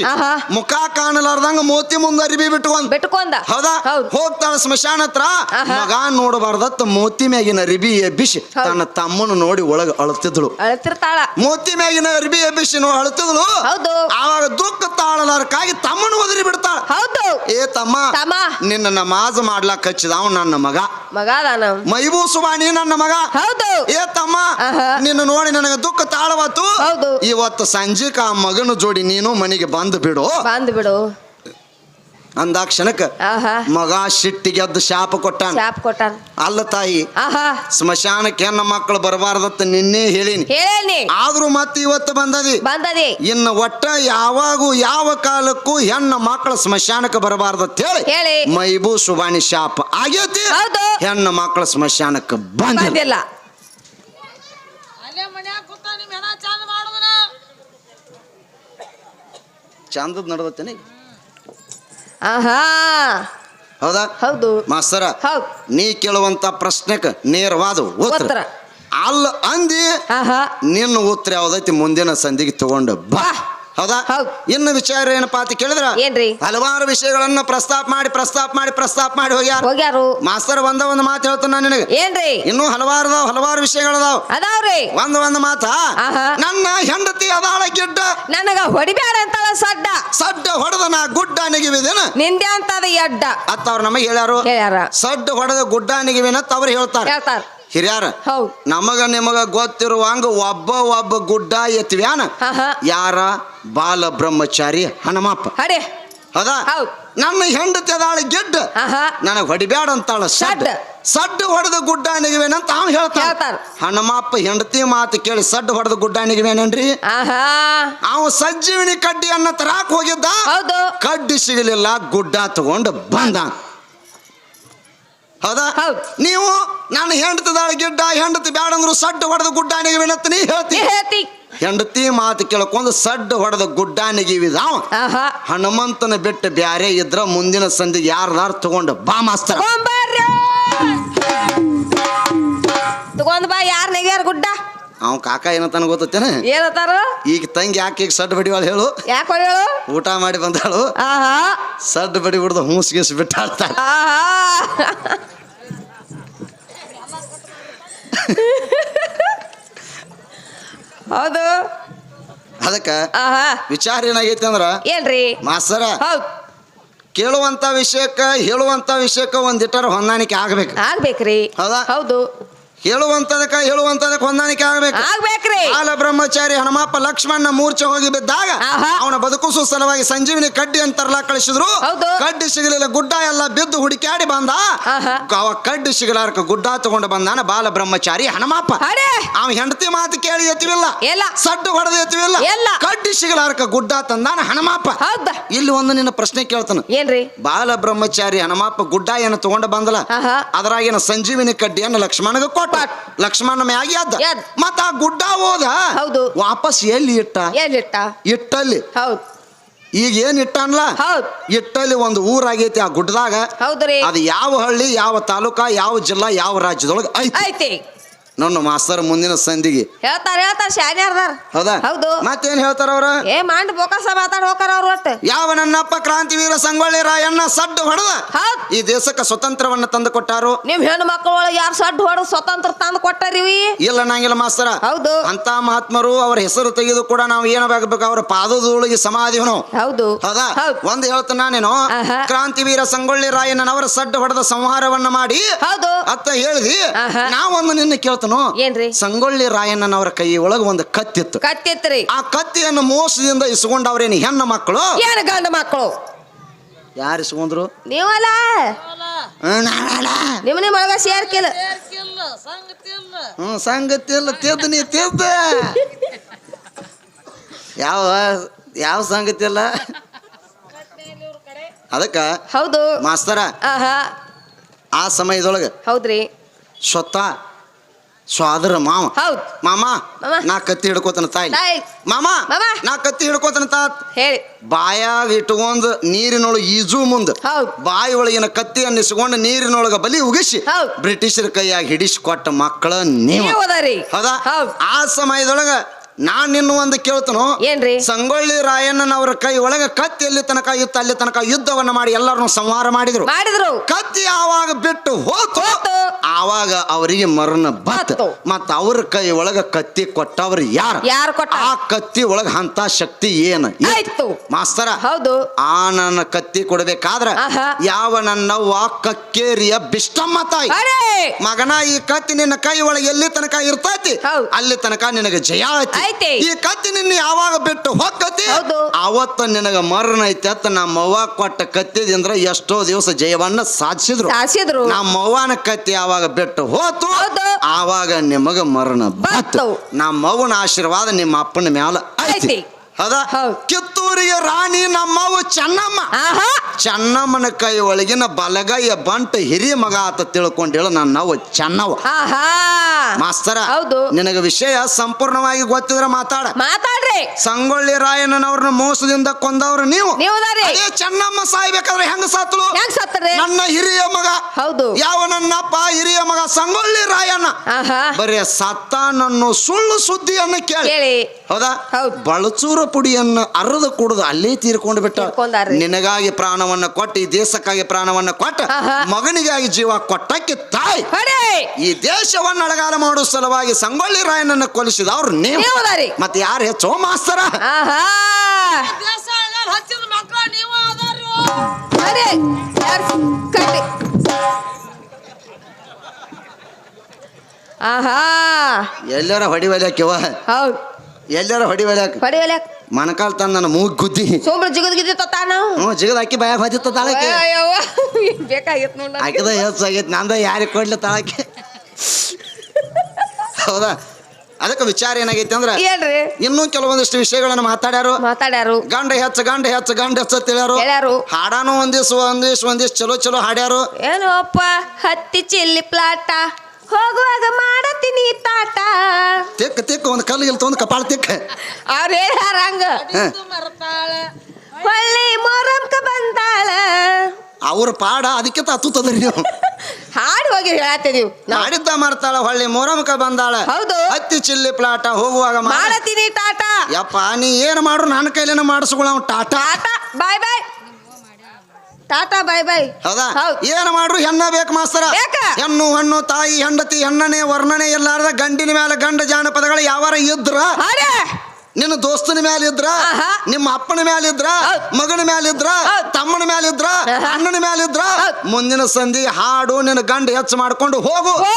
B: ಆಹಾ.
C: ಮುಖ ಕಾಣಲಾರ್ದಂಗ ಮೋತಿ ಮುಂದ ಅರಿಬಿ ಬಿಟ್ಕೊಂಡ್.
B: ಬಿಟ್ಕೊಂಡ.
C: ಹೌದಾ?
B: ಹೋಗ್ತಾನ
C: ಹೋಗ್ತಾಳ ಸ್ಮಶಾನ ಹತ್ರ. ಮಗ ನೋಡಬಾರ್ದತ್ತ ಮೋತಿ ಮ್ಯಾಗಿನ ಅರಿಬಿ ಎಬ್ಬಿಸಿ. ತನ್ನ ತಮ್ಮನ ನೋಡಿ ಒಳಗ ಅಳತಿದ್ಳು.
B: ಅಳತಿರ್ತಾಳ.
C: ಮೋತಿ ಮ್ಯಾಗಿನ ಅರಿಬಿ ಎಬ್ಬಿಸಿ ನೋ ಅಳತಿದ್ಳು.
B: ಹೌದು.
C: ಆವಾಗ ದುಃಖ ತಾಳಲಾರಕ್ಕಾಗಿ ತಮ್ಮನ ಒದರಿ ಬಿಡ್ತಾಳ.
B: ಹೌದು.
C: ಏ ತಮ್ಮ ನಿನ್ನ ನಮಾಜ್ ಮಾಡ್ಲಾಕ್ ಹಚ್ಚಿದ ಅವ್ ನನ್ನ ಮಗ.
B: ಮಗ
C: ಮೈಬೂ ಸುಬಾನಿ ನನ್ನ ಮಗ.
B: ಹೌದು.
C: ಏ ತಮ್ಮ. ನಿನ್ನ ನೋಡಿ ನನಗೆ ದುಃಖ ತಾಳವಾತು.
B: ಹೌದು.
C: ಇವತ್ತು ಸಂಜೆಕ ಆ ಮಗನ ಜೋಡಿ ನೀನು ಮನೆಗೆ ಬಂದು ಬಿಡು.
B: ಬಂದ್ ಬಿಡು.
C: ಅಂದ ಕ್ಷಣಕ್ಕ
B: ಆಹಾ.
C: ಮಗ ಸಿಟ್ಟಿಗೆದ್ದು ಶಾಪ ಕೊಟ್ಟಾನ.
B: ಶಾಪ್ ಕೊಟ್ಟಾನ.
C: ಅಲ್ಲ ತಾಯಿ
B: ಆಹಾ.
C: ಸ್ಮಶಾನಕ್ಕೆ ಹೆಣ್ಣ ಮಕ್ಕಳು ಬರಬಾರ್ದತ್ತ ನಿನ್ನೆ ಹೇಳಿನಿ.
B: ಹೇಳೇನಿ.
C: ಆದ್ರೂ ಮತ್ತೆ ಇವತ್ತು ಬಂದದಿ?
B: ಬಂದದಿ.
C: ಇನ್ನು ಒಟ್ಟ ಯಾವಾಗ ಯಾವ ಕಾಲಕ್ಕೂ ಹೆಣ್ಣ ಮಕ್ಕಳು ಸ್ಮಶಾನಕ್ಕೆ ಬರಬಾರ್ದತ್ತ ಹೇಳಿ.
B: ಹೇಳಿ.
C: ಮೈಬೂ ಸುಬಾನಿ ಶಾಪ ಆಗೈತಿ
B: ಹೌದು.
C: ಹೆಣ್ಣ ಮಕ್ಕಳು ಸ್ಮಶಾನಕ್ಕೆ ಬಂದಿಲ್ಲ.
B: ಬಂದಿಲ್ಲ.
C: ಚಂದದ್ ನಡ್ದತೇನಿ
B: ಆಹಾ!
C: ಹೌದಾ?
B: ಹೌದು.
C: ಮಾಸ್ತರ
B: ಹೌದು.
C: ನೀ ಕೇಳುವಂತ ಪ್ರಶ್ನೆಕ ನೇರವಾದ ಉತ್ತರ. ಅಲ್ಲ ಅಂದಿ
B: ಆಹಾ.
C: ನಿನ್ನ ಉತ್ತರ ಯಾವ್ದೈತಿ ಮುಂದಿನ ಸಂಧಿಗೆ ತಗೊಂಡು ಬಾ.
B: ಹೌದಾ.
C: ಇನ್ನು ವಿಚಾರ ಏನಪ್ಪಾ ಅಂತ ಕೇಳಿದ್ರ?
B: ಏನ್ರಿ?
C: ಹಲವಾರು ವಿಷಯಗಳನ್ನ ಪ್ರಸ್ತಾಪ ಮಾಡಿ ಪ್ರಸ್ತಾಪ ಮಾಡಿ ಪ್ರಸ್ತಾಪ ಮಾಡಿ ಹೋಗ್ಯಾರ.
B: ಹೋಗ್ಯಾರು.
C: ಮಾಸ್ತರ್ ಒಂದ ಒಂದು ಮಾತು ಹೇಳ್ತಾನ ನಿನಗೆ.
B: ಏನ್ರಿ?
C: ಇನ್ನು ಹಲವಾರು ಅದಾವ ಹಲವಾರು ವಿಷಯಗಳದಾವ.
B: ಅದಾವ್ರಿ.
C: ಒಂದ್ ಒಂದು ಮಾತ. ನನ್ನ ಹೆಂಡತಿ ಅದಾಳ ಗಿಡ್ಡ.
B: ನನಗ ಹೊಡಿಬ್ಯಾಡ ಅಂತಾಳ ಸಡ್ಡ.
C: ಸಡ್ಡ ಹೊಡೆದ ನಾ ಗುಡ್ಡ ನಿಗಿವಿದೇನ
B: ನಿಂದೆ ಅಂತದ ಎಡ್ಡ
C: ಅತ್ತ ಅವ್ರು ನಮಗೆ ಹೇಳ್ಯಾರು.
B: ಹೇಳ್ಯಾರ.
C: ಸಡ್ಡ ಹೊಡೆದ ಗುಡ್ಡ ನಿಗಿವಿನ ಅವ್ರು ಹೇಳ್ತಾರೆ.
B: ಹೇಳ್ತಾರ.
C: ಹಿರಿಯಾರ
B: ಹೌದ್.
C: ನಮಗ ನಿಮಗ ಗೊತ್ತಿರುವಂಗ ಒಬ್ಬ ಒಬ್ಬ ಗುಡ್ಡ ಎತ್ವ್ಯಾನ
B: ಆಹಾ
C: ಯಾರ? ಬಾಲ ಬ್ರಹ್ಮಚಾರಿ ಹನುಮಪ್ಪ.
B: ಹಡಿ
C: ಹೌದಾ?
B: ಹೌದ್.
C: ನನ್ನ ಹೆಂಡತಿ ಅದಾಳ ಗೆಡ್ಡ.
B: ಆಹಾ
C: ನನಗ್ ಹೊಡಿಬ್ಯಾಡ ಅಂತಾಳ
B: ಸಡ್ಡ
C: ಸಡ್ಡ. ಹೊಡೆದ ಗುಡ್ಡ ನಿಗವೇನಂತ ಅವ್ ಹೇಳ್ತಾನ.
B: ಹೇಳ್ತಾರ.
C: ಹನುಮಪ್ಪ ಹೆಂಡತಿ ಮಾತು ಕೇಳಿ ಸಡ್ಡ ಹೊಡೆದ ಗುಡ್ಡ ನಿಗವೇನನ್ರಿ
B: ಆಹಾ
C: ಅವ ಸಜ್ಜೀವಿನಿ ಕಡ್ಡಿಯನ್ನ ತರಾಕ್ ಹೋಗಿದ್ದ?
B: ಹೌದು.
C: ಕಡ್ಡಿ ಸಿಗಲಿಲ್ಲ ಗುಡ್ಡ ತಗೊಂಡು ಬಂದ ಹೌದಾ. ನೀವು ನನ್ನ ಹೆಂಡತದಾಳ ಗಿಡ್ಡ ಹೆಂಡತಿ ಬ್ಯಾಡ ಅಂದ್ರು ಸಡ್ಡು ಹೊಡೆದ ಗುಡ್ಡ ನಿಗವೇನಂತ ನೀ ಹೇಳ್ತಿ.
B: ಹೇಳ್ತಿ.
C: ಹೆಂಡತಿ ಮಾತು ಕೇಳ್ಕೊಂಡು ಸಡ್ಡ ಹೊಡೆದ ಗುಡ್ಡ ನಿಗಿವಿದ ಅವ
B: ಆಹಾ.
C: ಹನುಮಂತನ ಬಿಟ್ಟು ಬ್ಯಾರೆ ಇದ್ರ ಮುಂದಿನ ಸಂಧಿಗೆ ಯಾರ್ದಾರ ತಗೊಂಡು ಬಾ ಮಾಸ್ತರ.
B: ತಗೊಂಡ್ ಬಾ ಯಾರ್ ನೆಗ್ಯಾರ ಗುಡ್ಡ?
C: ಅವ್ ಕಾಕ ಏನತನ ಗೊತ್ತೇನೆ
B: ಏನತಾರ
C: ಈಗ ತಂಗಿ ಯಾಕೆ ಈಗ ಸಡ್ ಬಡಿವಾಳ ಹೇಳು?
B: ಯಾಕೆ ಹೇಳು
C: ಊಟ ಮಾಡಿ ಬಂದಾಳು.
B: ಸಡ್
C: ಸಡ್ಡು ಬಡಿ ಬಿಡ್ದು ಹುಂಸ್ ಗೀಸ್ ಬಿಟ್ಟಾಳ್ತಾಳ.
B: ಆಹಾ. ಹೌದು.
C: ಅದಕ್ಕ
B: ಆಹಾ.
C: ವಿಚಾರ ಏನಾಗೈತಿ ಅಂದ್ರ
B: ಏನ್ರಿ
C: ಮಾಸ್ತರ
B: ಹೌದ್.
C: ಕೇಳುವಂತ ವಿಷಯಕ್ಕ ಹೇಳುವಂತ ವಿಷಯಕ್ಕ ಒಂದಿಟ್ಟರ ಹೊಂದಾಣಿಕೆ ಆಗ್ಬೇಕು.
B: ಆಗ್ಬೇಕ್ರಿ.
C: ಹೌದಾ?
B: ಹೌದು.
C: ಹೇಳುವಂತದಕ್ಕ ಹೇಳುವಂತದಕ್ಕ ಹೊಂದಾಣಿಕೆ ಆಗ್ಬೇಕು.
B: ಆಗ್ಬೇಕ್ರಿ.
C: ಬಾಲ ಬ್ರಹ್ಮಚಾರಿ ಹನುಮಪ್ಪ ಲಕ್ಷ್ಮಣ ಮೂರ್ಛೆ ಹೋಗಿ ಬಿದ್ದಾಗ
B: ಆಹಾ.
C: ಅವನ ಬದುಕುಸು ಸಲುವಾಗಿ ಸಂಜೀವಿನಿ ಕಡ್ಡಿ ಅಂತಾರಲ್ಲ ಕಳಿಸಿದ್ರು.
B: ಹೌದು.
C: ಕಡ್ಡಿ ಸಿಗಲಿಲ್ಲ ಗುಡ್ಡ ಎಲ್ಲ ಬಿದ್ದು ಹುಡುಕಾಡಿ ಬಂದ.
B: ಆಹಾ.
C: ಅವ ಕಡ್ಡಿ ಸಿಗಲಾರ್ಕ ಗುಡ್ಡ ತಗೊಂಡು ಬಂದಾನ ಬಾಲ ಬ್ರಹ್ಮಚಾರಿ ಹನುಮಪ್ಪ.
B: ಅರೆ.
C: ಅವ ಹೆಂಡತಿ ಮಾತು ಕೇಳಿ ಎತ್ತಿವಿಲ್ಲ.
B: ಎಲ್ಲ.
C: ಸಡ್ಡು ಹೊಡೆದು ಎತ್ತಿವಿಲ್ಲ.
B: ಎಲ್ಲ.
C: ಕಡ್ಡಿ ಸಿಗಲಾರ್ಕ ಗುಡ್ಡ ತಂದಾನ ಹನುಮಪ್ಪ.
B: ಹೌದ.
C: ಇಲ್ಲಿ ಒಂದು ನಿನ್ನ ಪ್ರಶ್ನೆ ಕೇಳ್ತಾನ.
B: ಏನ್ರಿ?
C: ಬಾಲ ಬ್ರಹ್ಮಚಾರಿ ಹನುಮಪ್ಪ ಗುಡ್ಡ ಏನು ತಗೊಂಡು ಬಂದಲ್ಲ
B: ಆಹಾ.
C: ಅದ್ರಾಗಿನ ಸಂಜೀವಿನಿ ಕಡ್ಡಿಯನ್ನು ಲಕ್ಷ್ಮಣಗ ಕೊಟ್ಟ.
B: ಕೊಟ್ಟ.
C: ಲಕ್ಷ್ಮಣ ಮ್ಯಾಗ ಎದ್ದ.
B: ಎದ್ದ.
C: ಮತ್ತ ಆ ಗುಡ್ಡ ಹೋದ.
B: ಹೌದು.
C: ವಾಪಸ್ ಎಲ್ಲಿ ಇಟ್ಟ?
B: ಎಲ್ಲಿಟ್ಟ?
C: ಇಟ್ಟಲ್ಲಿ.
B: ಹೌದು.
C: ಈಗ ಏನ್ ಇಟ್ಟನ್ಲ
B: ಹೌದ್.
C: ಇಟ್ಟಲ್ಲಿ ಒಂದು ಊರಾಗೈತಿ ಆ ಗುಡ್ಡದಾಗ.
B: ಹೌದ್ರಿ.
C: ಅದು ಯಾವ ಹಳ್ಳಿ ಯಾವ ತಾಲೂಕಾ ಯಾವ ಜಿಲ್ಲಾ ಯಾವ ರಾಜ್ಯದೊಳಗೆ ಐತಿ.
B: ಐತಿ.
C: ನೋಡು ಮಾಸ್ತರ್ ಮುಂದಿನ ಸಂಧಿಗೆ.
B: ಹೇಳ್ತಾರ ಹೇಳ್ತಾರ ಶಾನೆ ಅರ್ದಾರ
C: ಹೌದಾ?
B: ಹೌದು.
C: ಮತ್ತೇನ್ ಹೇಳ್ತಾರ ಅವ್ರ?
B: ಏ ಮಾಂಡ್ ಬೋಕಸ ಮಾತಾಡ್ ಹೋಗ್ತಾರ ಅವ್ರ ಒಟ್ಟು.
C: ಯಾವ ನನ್ನಪ್ಪ ಕ್ರಾಂತಿವೀರ ಸಂಗೊಳ್ಳಿ ರಾಯಣ್ಣ ಸಡ್ಡು ಹೊಡೆದ? ಈ ದೇಶಕ್ಕೆ ಸ್ವತಂತ್ರವನ್ನ ತಂದು ಕೊಟ್ಟಾರು?
B: ನಿಮ್ ಹೆಣ್ಣು ಮಕ್ಕಳ ಒಳಗೆ ಯಾರು ಸಡ್ಡು ಹೊಡೆದು ಸ್ವತಂತ್ರ ತಂದು ಕೊಟ್ಟಾರಿವಿ
C: ಇಲ್ಲ ನಂಗಿಲ್ಲ ಮಾಸ್ತರ.
B: ಹೌದು.
C: ಅಂತ ಮಹಾತ್ಮರು ಅವ್ರ ಹೆಸರು ತೆಗೆದು ಕೂಡ ನಾವು ಏನಾಗಬೇಕು ಅವ್ರ ಪಾದದೊಳಗೆ ಸಮಾಧಿ
B: ಹೌದು.
C: ಹೌದಾ?
B: ಒಂದ್
C: ಒಂದು ಹೇಳ್ತಾನ ನಾನು
B: ಆಹಾ.
C: ಕ್ರಾಂತಿವೀರ ಸಂಗೊಳ್ಳಿ ರಾಯಣ್ಣನವರ ಸಡ್ಡು ಹೊಡೆದ ಸಂಹಾರವನ್ನ ಮಾಡಿ
B: ಹೌದು.
C: ಅತ್ತ ಹೇಳಿದಿ. ನಾವೊಂದು ನಿನ್ನ ಕೇಳ್ತನು
B: ಏನ್ರಿ?
C: ಸಂಗೊಳ್ಳಿ ರಾಯಣ್ಣನವರ ಕೈ ಒಳಗ ಒಂದು ಕತ್ತಿತ್ತು.
B: ಕತ್ತಿತ್ರಿ.
C: ಆ ಕತ್ತಿಯನ್ನು ಮೋಸದಿಂದ ಇಸ್ಕೊಂಡವ್ರೇನು ಹೆಣ್ಣು ಮಕ್ಕಳು?
B: ಏನು ಗಂಡ ಮಕ್ಕಳು?
C: ಯಾರು ಇಸ್ಕೊಂಡ್ರು?
B: ನೀವಲ್ಲ?
C: ಹ್ಮ್, ನಾನಲ್ಲ.
B: ನಿಮ್ ನಿಮ್ ಒಳಗ ಸೇರ್ಕಿಲ್ಲ.
C: ಹ್ಮ್ ಸಂಗತಿ ಇಲ್ಲ ತಿದ್ದ ನೀ ತಿದ್ದ. ಯಾವ ಯಾವ ಸಂಗತಿ ಇಲ್ಲ ಅದಕ್ಕ
B: ಹೌದು.
C: ಮಾಸ್ತರ
B: ಆಹಾ.
C: ಆ ಸಮಯದೊಳಗೆ
B: ಹೌದ್ರಿ.
C: ಸ್ವತಃ ಸ್ವಾದರ ಮಾವ
B: ಹೌದ್.
C: ಮಾಮ
B: ಮಾಮ.
C: ನಾ ಕತ್ತಿ ಹಿಡ್ಕೋತನ ತಾಯಿ.
B: ತಾಯಿ.
C: ಮಾಮ
B: ಮಾಮ.
C: ನಾ ಕತ್ತಿ ಹಿಡ್ಕೋತನ ತಾತ್.
B: ಹೇಳಿ.
C: ಬಾಯಾಗ ಇಟ್ಕೊಂಡ್ ನೀರಿನೊಳಗೆ ಈಜು ಮುಂದೆ
B: ಹೌದ್.
C: ಬಾಯಿ ಒಳಗಿನ ಕತ್ತಿ ಇಸ್ಕೊಂಡು ನೀರಿನೊಳಗೆ ಬಲಿ ಉಗಿಸಿ
B: ಹೌದ್.
C: ಬ್ರಿಟಿಷರ ಕೈಯಾಗ ಹಿಡಿಸಿ ಕೊಟ್ಟ ಮಕ್ಕಳ ನೀವು.
B: ನೀವು ಅದರಿ.
C: ಹೌದಾ?
B: ಹೌದ್.
C: ಆ ಸಮಯದೊಳಗ ನಾನ್ ನಿನ್ನ ಒಂದು ಕೇಳ್ತನು?
B: ಏನ್ರಿ?
C: ಸಂಗೊಳ್ಳಿ ರಾಯಣ್ಣನವರ ಕೈ ಒಳಗ ಕತ್ತಿ ಎಲ್ಲಿ ತನಕ ಇತ್ತು ಅಲ್ಲಿ ತನಕ ಯುದ್ಧವನ್ನ ಮಾಡಿ ಎಲ್ಲರನ್ನು ಸಂಹಾರ ಮಾಡಿದ್ರು.
B: ಮಾಡಿದ್ರು.
C: ಕತ್ತಿ ಆವಾಗ ಬಿಟ್ಟು ಹೋತು. ಆವಾಗ ಅವರಿಗೆ ಮರಣ ಬತ್.
B: ಬತ್ತು.
C: ಮತ್ತ ಅವ್ರ ಕೈ ಒಳಗ ಕತ್ತಿ ಕೊಟ್ಟವ್ರು ಯಾರ?
B: ಯಾರು ಕೊಟ್ಟ?
C: ಆ ಕತ್ತಿ ಒಳಗ ಅಂತ ಶಕ್ತಿ ಏನ? ಇತ್ತು?
B: ಆಯ್ತು.
C: ಮಾಸ್ತರ
B: ಹೌದು.
C: ಆ ನನ್ನ ಕತ್ತಿ ಕೊಡ್ಬೇಕಾದ್ರ. ಯಾವ ನನ್ನವ್ವ ಕಕ್ಕೇರಿಯ ಬಿಷ್ಟಮ್ಮ ತಾಯಿ? ಮಗನ ಈ ಕತ್ತಿ ನಿನ್ನ ಕೈ ಒಳಗೆ ಎಲ್ಲಿ ತನಕ ಇರ್ತೈತಿ. ಅಲ್ಲಿ ತನಕ ನಿನಗೆ ಜಯ ಐತಿ
B: ಐತಿ.
C: ಈ ಕತ್ತಿ ನಿನ್ನ ಯಾವಾಗ ಬಿಟ್ಟು ಹೊಕ್ಕತಿ
B: ಹೌದು.
C: ಅವತ್ತ ನಿನಗ ಮರಣ ಐತೆ ಅಂತ ನಮ್ಮ ಅವ್ವ ಕೊಟ್ಟ ಕತ್ತಿದಿಂದ್ರ ಎಷ್ಟೋ ದಿವಸ ಜಯವನ್ನ ಸಾಧಿಸಿದ್ರು
B: ಸಾಸಿದ್ರು
C: ನಮ್ಮ ಅವ್ವನ ಕತ್ತಿ ಯಾವಾಗ ಬಿಟ್ಟು ಹೋತು
B: ಹೌದು.
C: ಆವಾಗ ನಿಮಗ ಮರಣ
B: ಬಂತು.
C: ನಮ್ಮ ಅವ್ವನ ಆಶೀರ್ವಾದ ನಿಮ್ಮ ಅಪ್ಪನ ಮ್ಯಾಲ ಐತಿ
B: ಐತಿ.
C: ಹೌದಾ
B: ಹೌದ್.
C: ಕಿತ್ತೂರಿಗೆ ರಾಣಿ ನಮ್ಮವ್ವ ಚೆನ್ನಮ್ಮ.
B: ಆಹಾ.
C: ಚೆನ್ನಮ್ಮನ ಕೈ ಒಳಗಿನ ಬಲಗೈಯ ಬಂಟ ಹಿರಿಯ ಮಗ ಆತ ತಿಳ್ಕೊಂಡೇಳು ನನ್ನವ್ವ ಚೆನ್ನವ
B: ಆಹಾ.
C: ಮಾಸ್ತರ
B: ಹೌದು.
C: ನಿನಗ ವಿಷಯ ಸಂಪೂರ್ಣವಾಗಿ ಗೊತ್ತಿದ್ರೆ ಮಾತಾಡ.
B: ಮಾತಾಡ್ರಿ.
C: ಸಂಗೊಳ್ಳಿ ರಾಯಣ್ಣನವ್ರನ್ನ ಮೋಸದಿಂದ ಕೊಂದವ್ರು ನೀವು.
B: ಚನ್ನಮ್ಮ
C: ಅದೇ ಚೆನ್ನಮ್ಮ ಸಾಯ್ಬೇಕಾದ್ರೆ ಹೆಂಗ ಸಾತ್ಳು
B: ಹೆಂಗ್ ಸತ್ತರಿ
C: ನನ್ನ ಹಿರಿಯ ಮಗ.
B: ಹೌದು.
C: ಯಾವ ನನ್ನಪ್ಪ ಹಿರಿಯ ಮಗ? ಸಂಗೊಳ್ಳಿ ರಾಯಣ್ಣ.
B: ಆಹಾ.
C: ಬರೀ ಸತ್ತ ನನ್ನ ಸುಳ್ಳು ಸುದ್ದಿಯನ್ನು ಕೇಳಿ.
B: ಕೇಳಿ.
C: ಹೌದಾ?
B: ಹೌದ್.
C: ಬಳಚೂರ ಪುಡಿಯನ್ನು ಅರ್ಧ ಕುಡಿದು ಅಲ್ಲೇ ತೀರ್ಕೊಂಡು ಬಿಟ್ಟ. ನಿನಗಾಗಿ ಪ್ರಾಣವನ್ನ ಕೊಟ್ಟು ಈ ದೇಶಕ್ಕಾಗಿ ಪ್ರಾಣವನ್ನ ಕೊಟ್ಟ. ಮಗನಿಗಾಗಿ ಜೀವ ಕೊಟ್ಟಕ್ಕೆ ತಾಯಿ. ಈ ದೇಶವನ್ನ ಅಳಗಾಲ ಮಾಡೋ ಸಲುವಾಗಿ ಸಂಗೊಳ್ಳಿ ರಾಯನನ್ನ ಕೊಲಿಸಿದ ಅವ್ರು
B: ನೀವು.
C: ಮತ್ತೆ ಯಾರು ಹೆಚ್ಚೋ ಮಾಸ್ತರ?
B: ಆಹಾ. ಅರೆ ಎಲ್ಲರ ಕಟ್ಟಿ ಆಹಾ.
C: ಎಲ್ಲಾರ ಹೊಡಿವಲ್ಯಾಕಿವ
B: ಹೌದ್.
C: ಎಲ್ಲಾರ ಹೊಡಿವಲ್ಯಾಕ
B: ಹೊಡಿವಲ್ಲ
C: ಮಣಕಾಲ್ ತಂದ ನನ್ನ ಮೂಗ್ ಗುದ್ದಿ.
B: ಸೋಮ್ರ ಜಿಗದ್ ಗಿದ್ದಿ ತೊತ್ತ ಹಾಕಿದ
C: ಹ್ಞೂ ಜಿಗದ ಅಕ್ಕಿ ಬಾಯಾಗ ಹೊದಿತ್ತ ತಾಳಕ್ಕೆ.
B: ಬೇಕಾಗಿತ್ತು ನೋಡ
C: ಆಕಿದ ಹೆಚ್ಚಾಗೈತಿ ನಂದ ಯಾರಿಗೆ ಕೊಡ್ಲಿ ತಾಳಕ್ಕೆ? ಹೌದಾ? ಅದಕ್ಕೆ ವಿಚಾರ ಏನಾಗೈತಿ ಅಂದ್ರೆ
B: ಏನ್ರಿ
C: ಇನ್ನೂ ಕೆಲವೊಂದಿಷ್ಟು ವಿಷಯಗಳನ್ನ ಮಾತಾಡ್ಯಾರು.
B: ಮಾತಾಡ್ಯಾರು.
C: ಗಂಡ ಹೆಚ್ಚ ಗಂಡ ಹೆಚ್ಚ ಗಂಡ ಹೆಚ್ಚ ತಿಳಿಯಾರು ಹೇಳ್ಯಾರು. ಹಾಡಾನು ಒಂದಿವ್ಸ ಒಂದಿಸ್ ಒಂದಿಸ್ ಚಲೋ ಚಲೋ ಹಾಡ್ಯಾರು.
B: ಏನು ಅಪ್ಪ ಹತ್ತಿ ಚಿಲ್ಲಿ ಪ್ಲಾಟ. ಹೋಗುವಾಗ ಮಾಡತೀನಿ ತಾಟ.
C: ತಿಕ್ಕ ತಿಕ್ಕ ಒಂದು ಕಲ್ಲು ಇಲ್ಲಿ ತೊಗೊಂಡು ಕಪಾಳ ತಿಕ್ಕ
B: ಅವ್ರ ಹೇಳ್ಯಾರ ಹಂಗ. ಹೊಳ್ಳಿ ಮೊರಮ್ಕ ಬಂದಾಳ.
C: ಅವ್ರ ಪಾಡ ಅದಕ್ಕೆ ತತ್ತುತ್ತದ್ರಿ ನೀವು.
B: ಹಾಡಿ ಹೋಗಿ ಹೇಳತ್ತಿದೀವಿ
C: ನಾಡಿದ್ದ ಮರ್ತಾಳ ಹೊಳ್ಳಿ ಮೊರಮಕ ಬಂದಾಳ.
B: ಹೌದು.
C: ಹತ್ತಿ ಚಿಲ್ಲಿ ಪ್ಲಾಟ ಹೋಗುವಾಗ ಮಾಡ
B: ಮಾಡತೀನಿ ಟಾಟಾ.
C: ಯಪ್ಪ ನೀ ಏನು ಮಾಡ್ರು ನನ್ನ ಕೈಲೇನ ಮಾಡಿಸ್ಕೊಳ ಟಾಟಾ.
B: ಟಾಟಾ ಬಾಯ್ ಬಾಯ್. ಟಾಟಾ ಬಾಯ್ ಬಾಯ್.
C: ಹೌದಾ?
B: ಹೌದ್.
C: ಏನ್ ಮಾಡ್ರು? ಹೆಣ್ಣ ಬೇಕು ಮಾಸ್ತರ.
B: ಬೇಕ.
C: ಹೆಣ್ಣು ಹಣ್ಣು ತಾಯಿ ಹೆಂಡತಿ ಹೆಣ್ಣನೆ ವರ್ಣನೆ ಎಲ್ಲಾರ್ದ ಗಂಡಿನ ಮೇಲೆ ಗಂಡ ಜಾನಪದಗಳು ಯಾವಾರ ಇದ್ರ?
B: ಅರೆ
C: ನಿನ್ನ ದೋಸ್ತನ ಮ್ಯಾಲ ಇದ್ರ? ನಿಮ್ಮ ಅಪ್ಪನ ಮ್ಯಾಲ ಇದ್ರ? ಮಗನ ಮ್ಯಾಲ ಇದ್ರ? ತಮ್ಮನ ಮ್ಯಾಲ ಇದ್ರ? ಅಣ್ಣನ ಮ್ಯಾಲ ಇದ್ರ? ಮುಂದಿನ ಸಂಧಿ ಹಾಡು ನಿನ್ನ ಗಂಡ ಹೆಚ್ಚು ಮಾಡ್ಕೊಂಡು ಹೋಗು.
B: ಹಾ,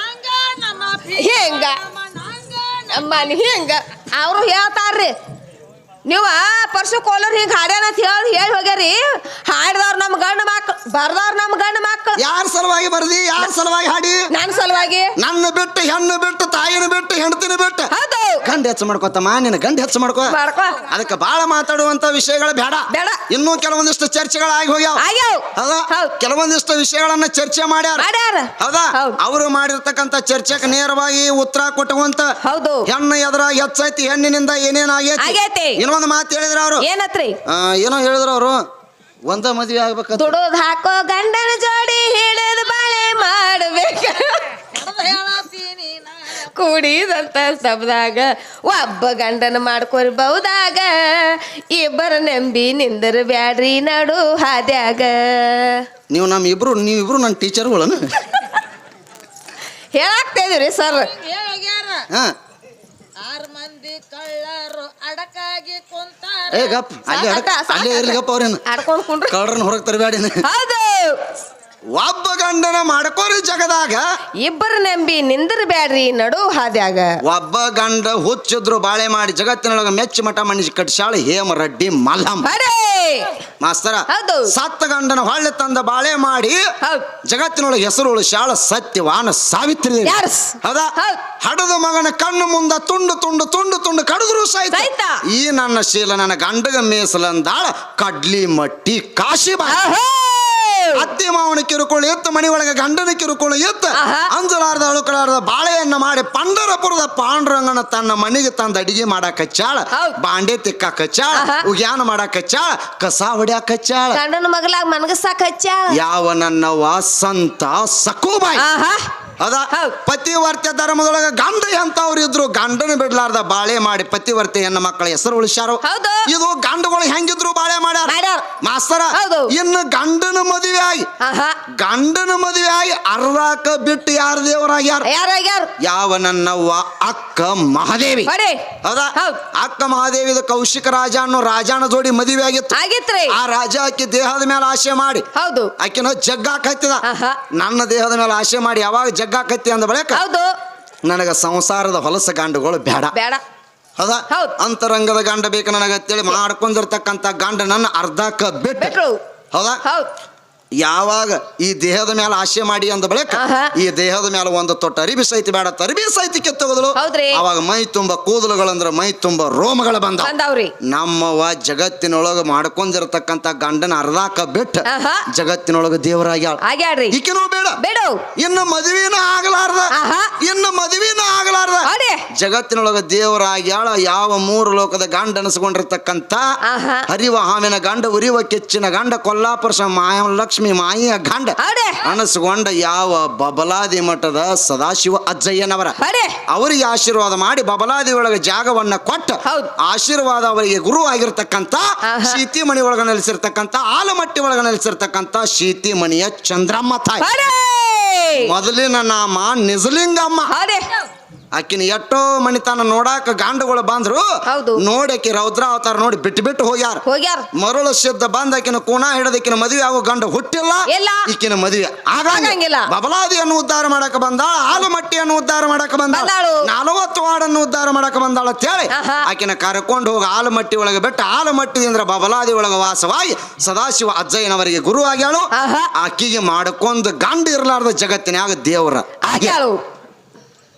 B: ಹಂಗ ನಮ್ಮ ಹಿಂಗ. ನಮ್ಮ ನಮ್ಮ ಹಿಂಗ. ಅವ್ರು ಹೇಳ್ತಾರ್ರಿ. ನೀವು ಪರ್ಸು ಕೋಲರ್ ಹಿಂಗೆ ಹಾಡ್ಯಾನ ಅಂತ ಹೇಳಿ ಹೇಳಿ ಹೋಗ್ಯಾರಿ. ಹಾಡ್ದವ್ರು ನಮ್ ಗಂಡ ಮಕ್ಳು ಬರ್ದವ್ರ ನಮ್ ಗಂಡ ಮಕ್ಕಳು
C: ಯಾರ ಸಲುವಾಗಿ ಬರ್ದಿ ಯಾರ ಸಲುವಾಗಿ ಹಾಡಿ?
B: ನನ್ ಸಲುವಾಗಿ?
C: ನನ್ನ ಬಿಟ್ಟು ಹೆಣ್ಣು ಬಿಟ್ಟು ತಾಯಿನ ಬಿಟ್ಟು ಹೆಂಡತಿನ ಬಿಟ್ಟು.
B: ಹೌದು.
C: ಗಂಡ ಹೆಚ್ಚು ಮಾಡ್ಕೋತಮ್ಮ ನಿನ್ನ ಗಂಡ ಹೆಚ್ಚು ಮಾಡ್ಕೋ.
B: ಮಾಡ್ಕೋ.
C: ಅದಕ್ಕೆ ಬಹಳ ಮಾತಾಡುವಂತ ವಿಷಯಗಳು ಬೇಡ.
B: ಬೇಡ.
C: ಇನ್ನೂ ಕೆಲವೊಂದಿಷ್ಟು ಚರ್ಚೆಗಳು ಆಗಿ ಹೋಗ್ಯಾವ.
B: ಆಗ್ಯಾವ.
C: ಹೌದಾ. ಕೆಲವೊಂದಿಷ್ಟು ವಿಷಯಗಳನ್ನ ಚರ್ಚೆ ಮಾಡ್ಯಾರ. ಹೌದಾ? ಅವರು ಮಾಡಿರ್ತಕ್ಕಂತ ಚರ್ಚೆಗೆ ನೇರವಾಗಿ ಉತ್ತರ ಕೊಟ್ಟುವಂತ
B: ಹೌದು.
C: ಹೆಣ್ಣು ಎದ್ರ ಹೆಚ್ಚೈತಿ ಹೆಣ್ಣಿನಿಂದ ಏನೇನ್ ಆಗೈತಿ. ಇನ್ನೊಂದು ಮಾತು ಹೇಳಿದ್ರ ಅವರು.
B: ಏನತ್ರಿ?
C: ಏನೋ ಹೇಳಿದ್ರ ಅವರು. ಒಂದ ಮದುವೆ ಆಗ್ಬೇಕು
B: ದುಡೋದ್ ಹಾಕೋ ಗಂಡನ ಜೋಡಿ ಹಿಡಿದು ಬಾಳೆ ಮಾಡ್ಬೇಕ. ಕೂಡಿದಂತ ಸಬ್ದಾಗ ಒಬ್ಬ ಗಂಡನ ಮಾಡ್ಕೊರ್ಬಹುದಾಗ ಇಬ್ಬರ ನಂಬಿ ನಿಂದರು ಬ್ಯಾಡ್ರಿ ನಡು ಹಾದ್ಯಾಗ.
C: ನೀವು ನಮ್ಮ ಇಬ್ರು ನೀವಿಬ್ರು ನನ್ನ ಟೀಚರ್ಗಳನ್ನ
B: ಹೇಳಾಕ್ತಾ ಇದೀವ್ರಿ ಸರ್.
C: ಹಾ.
A: ಆರು ಮಂದಿ ಕಳ್ಳರು ಅಡಕಾಗಿ ಕುಂತಾರ.
C: ಏ ಗಪ್. ಅಲ್ಲೇ ಅಡಕ ಅಲ್ಲೇ ಇರ್ಲಿ ಗಪ್ಪ ಅವ್ರೇನು.
B: ಕುಂಡ್ರಿ.
C: ಕಳ್ರನ್ನ ಹೊರಗೆ ತರಬೇಡಿ.
B: ಹೌದು.
C: ಒಬ್ಬ ಗಂಡನ ಮಾಡ್ಕೋರಿ ಜಗದಾಗ
B: ಇಬ್ಬರು ನಂಬಿ ನಿಂದರ ಬ್ಯಾಡ್ರಿ ನಡು ಹಾದ್ಯಾಗ
C: ಒಬ್ಬ ಗಂಡ ಹುಚ್ಚಿದ್ರು ಬಾಳೆ ಮಾಡಿ ಜಗತ್ತಿನೊಳಗ ಮೆಚ್ಚಿ ಮಠ ಮಣಿಸಿ ಕಟ್ಸಾಳ ಹೇಮ ರೆಡ್ಡಿ ಮಲ್ಲಮ್ಮ
B: ಅರೇ
C: ಮಾಸ್ತರ
B: ಹೌದು.
C: ಸತ್ತ ಗಂಡನ ಹೊಳ್ಳೆ ತಂದ ಬಾಳೆ ಮಾಡಿ
B: ಹೌದು
C: ಜಗತ್ತಿನೊಳಗೆ ಹೆಸರು ಉಳಿಸಾಳ ಸತ್ಯವಾನ ಸಾವಿತ್ರಿ ದೇವಿ.
B: Yes.
C: ಹೌದಾ
B: ಹೌದ್.
C: ಹಡದ ಮಗನ ಕಣ್ಣು ಮುಂದ ತುಂಡು ತುಂಡು ತುಂಡು ತುಂಡು ಕಡಿದ್ರು ಸಹಿತ. ಈ ನನ್ನ ಶೀಲ ನನ್ನ ಗಂಡಗ ಮೀಸಲಂದಾಳ ಕಡ್ಲಿ ಮಟ್ಟಿ ಕಾಶಿ ಬಾ
B: ಆಹೋ!
C: ಮಾವನ ಕಿರುಕುಳ ಎತ್ತ ಮನೆ ಒಳಗೆ ಗಂಡನ ಕಿರುಕುಳ ಎತ್ತ. ಅಂಜಲಾರದ ಅಳುಕಲಾರ್ದ ಬಾಳೆಯನ್ನ ಮಾಡಿ ಪಂಡರಪುರದ ಪಾಂಡುರಂಗನ ತನ್ನ ಮನೆಗೆ ತಂದ ಅಡಿಗೆ ಮಾಡಾಕ ಚಾಳ. ಬಾಂಡೆ ತಿಕ್ಕಾಕ ಚಾಳ. ಉಗ್ಯಾನ ಮಾಡಾಕ ಚಾಳ. ಕಸ ಹೊಡ್ಯಾಕ ಚಾಳ.
B: ಗಂಡನ ಮಗಲಾಗ ಮನಗಸಾಕ ಚಾಳ.
C: ಯಾವ ನನ್ನ ಸಂತ ಸಕೂಬಾಯಿ ಅದ?
B: ಪತಿವರ್ತ
C: ಪತಿವರ್ತ್ಯ ಧರ್ಮದೊಳಗ ಗಂಡ ಎಂತವ್ರು ಇದ್ರು ಗಂಡನ ಬಿಡ್ಲಾರ್ದ ಬಾಳೆ ಮಾಡಿ ಪತಿವರ್ತ್ಯ ಹೆಣ್ಣು ಮಕ್ಕಳ ಹೆಸರು ಉಳಿಸ್ಯಾರು. ಇದು ಗಂಡುಗಳು ಹೆಂಗಿದ್ರು ಬಾಳೆ ಮಾಡ್ಯಾರ. ಮಾಸ್ತರ ಇನ್ನು ಗಂಡನ ಮದುವೆ ಆಗಿ.
B: ಆಹಾ.
C: ಗಂಡನ ಮದುವೆ ಆಗಿ ಅರ್ಧಾಕ ಬಿಟ್ಟು ಯಾರ ದೇವರಾಗ್ಯಾರ?
B: ಯಾರ
C: ಯಾವ ನನ್ನವ್ವ ಅಕ್ಕ ಮಹಾದೇವಿ.
B: ಅದ
C: ಹೌದಾ. ಅಕ್ಕ ಮಹಾದೇವಿದ ಕೌಶಿಕ ರಾಜ ಅನ್ನೋ ರಾಜನ ಜೋಡಿ ಮದುವೆ ಆಗಿತ್ತು.
B: ಆಗಿತ್ರಿ.
C: ಆ ರಾಜ ಆಕಿ ದೇಹದ ಮೇಲೆ ಆಶೆ ಮಾಡಿ.
B: ಹೌದು.
C: ಆಕಿನ ಜಗ್ಗಾಕತ್ತಿದ
B: ಆಹಾ.
C: ನನ್ನ ದೇಹದ ಮೇಲೆ ಆಶೆ ಮಾಡಿ ಯಾವಾಗ ಜಗ್ಗಾಕತ್ತಿ ಅಂದ ಬಳಿಕ
B: ಹೌದು.
C: ನನಗ ಸಂಸಾರದ ಹೊಲಸ ಗಂಡುಗಳು ಬೇಡ.
B: ಬೇಡ.
C: ಹೌದಾ?
B: ಹೌದು. ಅಂತರಂಗದ
C: ಗಾಂಡ ಬೇಕು ಅಂತೇಳಿ ಮಾಡ್ಕೊಂಡಿರ್ತಕ್ಕಂಥ ಗಂಡ ನನ್ನ ಅರ್ಧಕ್ಕ ಬಿಟ್ಟು. ಹೌದ್. ಯಾವಾಗ ಈ ದೇಹದ ಮೇಲೆ ಆಶೆ ಮಾಡಿ ಅಂದ ಬಳಿಕ ಈ ದೇಹದ ಮೇಲೆ ಒಂದು ತೊಟ್ಟ ಅರಿಬಿ ಸಹಿತ ಬೇಡ ಅರಿಬಿ ಸಹಿತ ಕಿತ್ತೋಗದಳು
B: ಹೌದ್ರಿ.
C: ಅವಾಗ ಮೈ ತುಂಬ ಕೂದಲುಗಳಂದ್ರ ಮೈ ತುಂಬ ರೋಮಗಳ ಬಂದ
B: ಬಂದಾವ್ರಿ.
C: ನಮ್ಮವ್ವ ಜಗತ್ತಿನೊಳಗ ಮಾಡ್ಕೊಂಡಿರತಕ್ಕಂತ ಗಂಡನ ಅರ್ಧಾಕ ಬಿಟ್ಟ. ಜಗತ್ತಿನೊಳಗ ದೇವರಾಗ್ಯಾಳ. ಈಕಿನೂ ಬೇಡ.
B: ಬೇಡು.
C: ಇನ್ನು ಮದುವೆನ ಆಗಲಾರ್ದ. ಇನ್ನು ಮದುವೆನ ಆಗಲಾರ್ದ. ಜಗತ್ತಿನೊಳಗ ದೇವರಾಗ್ಯಾಳ ಯಾವ ಮೂರು ಲೋಕದ ಗಂಡ
B: ಅನಿಸ್ಕೊಂಡಿರ್ತಕ್ಕಂತ.
C: ಹರಿವ ಹಾವಿನ ಗಂಡ ಉರಿವ ಕೆಚ್ಚಿನ ಗಂಡ ಕೊಲ್ಲಾಪುರ ಸ ಮಹಾಲಕ್ಷ್ಮಿ ಮಾಯಿಯ ಗಂಡ. ಅನಸ್ಕೊಂಡ ಯಾವ ಬಬಲಾದಿ ಮಠದ ಸದಾಶಿವ ಅಜ್ಜಯ್ಯನವರ. ಅವರಿಗೆ ಆಶೀರ್ವಾದ ಮಾಡಿ ಬಬಲಾದಿ ಒಳಗೆ ಜಾಗವನ್ನ ಕೊಟ್ಟು.
B: ಹೌದ್.
C: ಆಶೀರ್ವಾದ ಅವರಿಗೆ ಗುರು ಆಗಿರ್ತಕ್ಕಂಥ
B: ಆಹಾ.
C: ಶೀತಿ ಮಣಿ ಒಳಗ ನೆಲೆಸಿರ್ತಕ್ಕಂಥ ಆಲಮಟ್ಟಿ ಒಳಗ ನೆಲೆಸಿರ್ತಕ್ಕಂಥ ಶೀತಿ ಮಣಿಯ ಚಂದ್ರಮ್ಮ ತಾಯಿ. ಮೊದಲಿನ ನಾಮ ನಿಜಲಿಂಗಮ್ಮ. ಆಕಿನ ಎಷ್ಟೋ ಮಣಿತನ ನೋಡಾಕ ಗಾಂಡುಗಳು ಬಂದ್ರು
B: ಹೌದು.
C: ಆಕಿ ರೌದ್ರ ಅವತಾರ ನೋಡಿ ಬಿಟ್ಟು ಬಿಟ್ಟು ಹೋಗ್ಯಾರ
B: ಹೋಗ್ಯಾರ
C: ಮರಳು ಸಿದ್ಧ ಬಂದ ಆಕಿನ ಕೂಣ ಹಿಡದಕಿನ ಮದುವೆ ಆಗೋ ಗಂಡ ಹುಟ್ಟಿಲ್ಲ
B: ಇಲ್ಲ.
C: ಈಕಿನ ಮದುವೆ
B: ಆಗಂಗಿಲ್ಲ.
C: ಆಗಂಗಿಲ್ಲ ಬಬಲಾದಿಯನ್ನು ಉದ್ಧಾರ ಮಾಡಕ ಬಂದಾಳ ಆಲಮಟ್ಟಿಯನ್ನು ಉದ್ಧಾರ ಮಾಡಕ ಬಂದಾಳ
B: ಬಂದಾಳು.
C: ನಲವತ್ತು ಹಾಡನ್ನು ಉದ್ಧಾರ ಮಾಡಕ ಬಂದಾಳ ಅಂತ ಹೇಳಿ
B: ಆಹಾ.
C: ಆಕಿನ ಕರ್ಕೊಂಡು ಹೋಗಿ ಆಲಮಟ್ಟಿ ಒಳಗೆ ಬಿಟ್ಟು ಅಂದ್ರೆ ಬಬಲಾದಿ ಒಳಗೆ ವಾಸವಾಗಿ ಸದಾಶಿವ ಅಜ್ಜಯ್ಯನವರಿಗೆ ಗುರು ಆಗ್ಯಾಳು
B: ಆಹಾ.
C: ಆಕಿಗೆ ಮಾಡ್ಕೊಂದು ಗಂಡ ಜಗತ್ತಿನ ಜಗತ್ತಿನ್ಯಾಗ ದೇವರ
B: ಆಗ್ಯಾಳು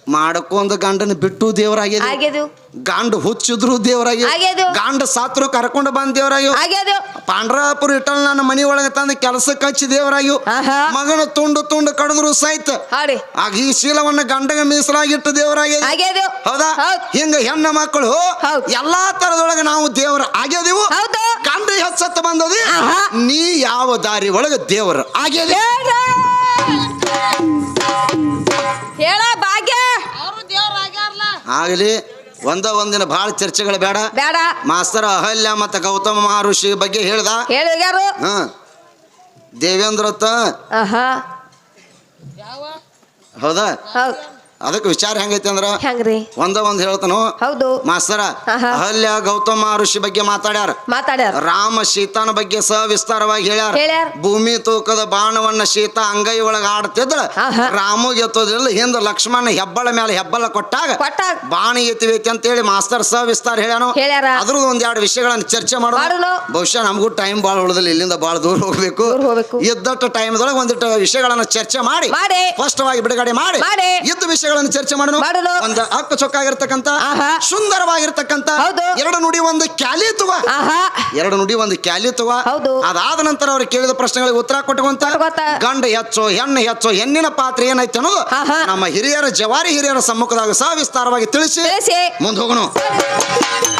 C: ಮಾಡ್ಕೊಂಡ್ ಗಂಡನ ಬಿಟ್ಟು ದೇವರಾಗ್ಯದ?
B: ಆಗ್ಯದು.
C: ಗಂಡ ಹುಚ್ಚಿದ್ರು ದೇವರಾಗಿ
B: ಆಗ್ಯದು.
C: ಗಂಡ ಸಾತ್ರು ಕರ್ಕೊಂಡು ಬಂದ್ ದೇವರಾಗಿ
B: ಆಗ್ಯದು.
C: ಪಾಂಡ್ರಾಪುರ ಇಟ್ಟಲ್ ನನ್ನ ಮನಿ ಒಳಗೆ ತಂದು ಕೆಲಸಕ್ಕೆ ಹಚ್ಚಿ ದೇವರಾಗಿ
B: ಆಹಾ.
C: ಮಗನ ತುಂಡು ತುಂಡು ಕಡದ್ರು ಸಹಿತ.
B: ಹಾಡಿ.
C: ಆಗ ಈ ಶೀಲವನ್ನ ಗಂಡಗ ಮೀಸಲಾಗಿಟ್ಟು ದೇವರಾಗಿ
B: ಆಗ್ಯದು.
C: ಹೌದಾ?
B: ಹೌದ್.
C: ಹಿಂಗ ಹೆಣ್ಣ ಮಕ್ಕಳು
B: ಹೌದ್.
C: ಎಲ್ಲಾ ತರದೊಳಗೆ ನಾವು ದೇವರ ಆಗ್ಯದೇವು.
B: ಹೌದು.
C: ಗಂಡ ಹೆಚ್ಚತ್ತ ಬಂದದಿ?
B: ಆಹಾ.
C: ನೀ ಯಾವ ದಾರಿ ಒಳಗೆ ದೇವರ ಆಗ್ಯದೆ?
B: ಹೇಳ ಭಾಗ್ಯ.
C: ಆಗಲಿ ಒಂದ ಒಂದಿನ ಬಹಳ ಚರ್ಚೆಗಳು ಬೇಡ.
B: ಬೇಡ.
C: ಮಾಸ್ತರ ಅಹಲ್ಯ ಮತ್ತು ಗೌತಮ ಮಹರ್ಷಿ ಬಗ್ಗೆ ಹೇಳ್ದ.
B: ಹೇಳಿದ್ಯಾರು?
C: ಹ.
A: ಯಾವ
C: ಹೌದಾ?
B: ಹೌದ್.
C: ಅದಕ್ಕೆ ವಿಚಾರ ಹೆಂಗೈತಿ ಅಂದ್ರ
B: ಹೆಂಗ್ರಿ?
C: ಒಂದ ಒಂದ್ ಹೇಳ್ತಾನು.
B: ಹೌದು.
C: ಮಾಸ್ತರ. ಅಹಲ್ಯ ಗೌತಮ ಋಷಿ ಬಗ್ಗೆ ಮಾತಾಡ್ಯಾರ.
B: ಮಾತಾಡ್ಯಾರ.
C: ರಾಮ ಸೀತಾನ ಬಗ್ಗೆ ಸಹ ವಿಸ್ತಾರವಾಗಿ
B: ಹೇಳ್ಯಾರ.
C: ಭೂಮಿ ತೂಕದ ಬಾಣವನ್ನ ಸೀತಾ ಅಂಗೈ ಒಳಗ ಆಡ್ತಿದ್ರ
B: ರಾಮು
C: ರಾಮಗ್ ಎತ್ತೋದಿಲ್ಲ ಹಿಂದ ಲಕ್ಷ್ಮಣ ಹೆಬ್ಬಳ ಮೇಲೆ ಹೆಬ್ಬಲ ಕೊಟ್ಟಾಗ
B: ಕೊಟ್ಟಾಗ.
C: ಬಾಣ ಎತ್ತಿವೈತಿ ಅಂತ ಹೇಳಿ ಮಾಸ್ತರ್ ಸವಿಸ್ತಾರ ಹೇಳ್ಯಾನು.
B: ಹೇಳ್ಯಾರ.
C: ಅದ್ರದ್ದು ಎರಡು ವಿಷಯಗಳನ್ನ ಚರ್ಚೆ ಮಾಡೋಣ. ಬಹುಶಃ ನಮಗೂ ಟೈಮ್ ಬಾಳ ಉಳಿದಿಲ್ಲ ಇಲ್ಲಿಂದ ಬಾಳ ದೂರ ಹೋಗ್ಬೇಕು.
B: ಇದ್ದಷ್ಟು
C: ಟೈಮ್ ಟೈಮ್ದೊಳಗೆ ಒಂದಿಟ್ಟು ವಿಷಯಗಳನ್ನ ಚರ್ಚೆ ಮಾಡಿ. ಸ್ಪಷ್ಟವಾಗಿ ಬಿಡುಗಡೆ ಮಾಡಿ.
B: ಇದ್ದ
C: ಇದ್ದ ವಿಷಯಗಳನ್ನು ಚರ್ಚೆ ಮಾಡೋಣ.
B: ಮಾಡೋಣ.
C: ಒಂದು
B: ಅಕ್ಕ
C: ಚೊಕ್ಕಾಗಿರ್ತಕ್ಕಂತ
B: ಹೌದು.
C: ಎರಡು ನುಡಿ ಒಂದು ಕ್ಯಾಲಿ ತಗೋ
B: ಆಹಾ.
C: ಎರಡು ನುಡಿ ಒಂದು ಕ್ಯಾಲಿ ತಗೋ
B: ಹೌದು.
C: ಅದಾದ ನಂತರ ಅವ್ರು ಕೇಳಿದ ಪ್ರಶ್ನೆಗಳಿಗೆ ಉತ್ತರ
B: ಕೊಟ್ಕೊಂತ.
C: ಗಂಡ ಹೆಚ್ಚು ಹೆಣ್ಣು ಹೆಚ್ಚು ಹೆಣ್ಣಿನ ಪಾತ್ರ ಏನೈತೆ ಅನ್ನೋದು ನಮ್ಮ ಹಿರಿಯರ ಜವಾರಿ ಹಿರಿಯರ ಸಮ್ಮುಖದಾಗ ಸಹ ವಿಸ್ತಾರವಾಗಿ
B: ತಿಳಿಸಿ.
C: ಮುಂದೆ ಹೋಗೋಣ.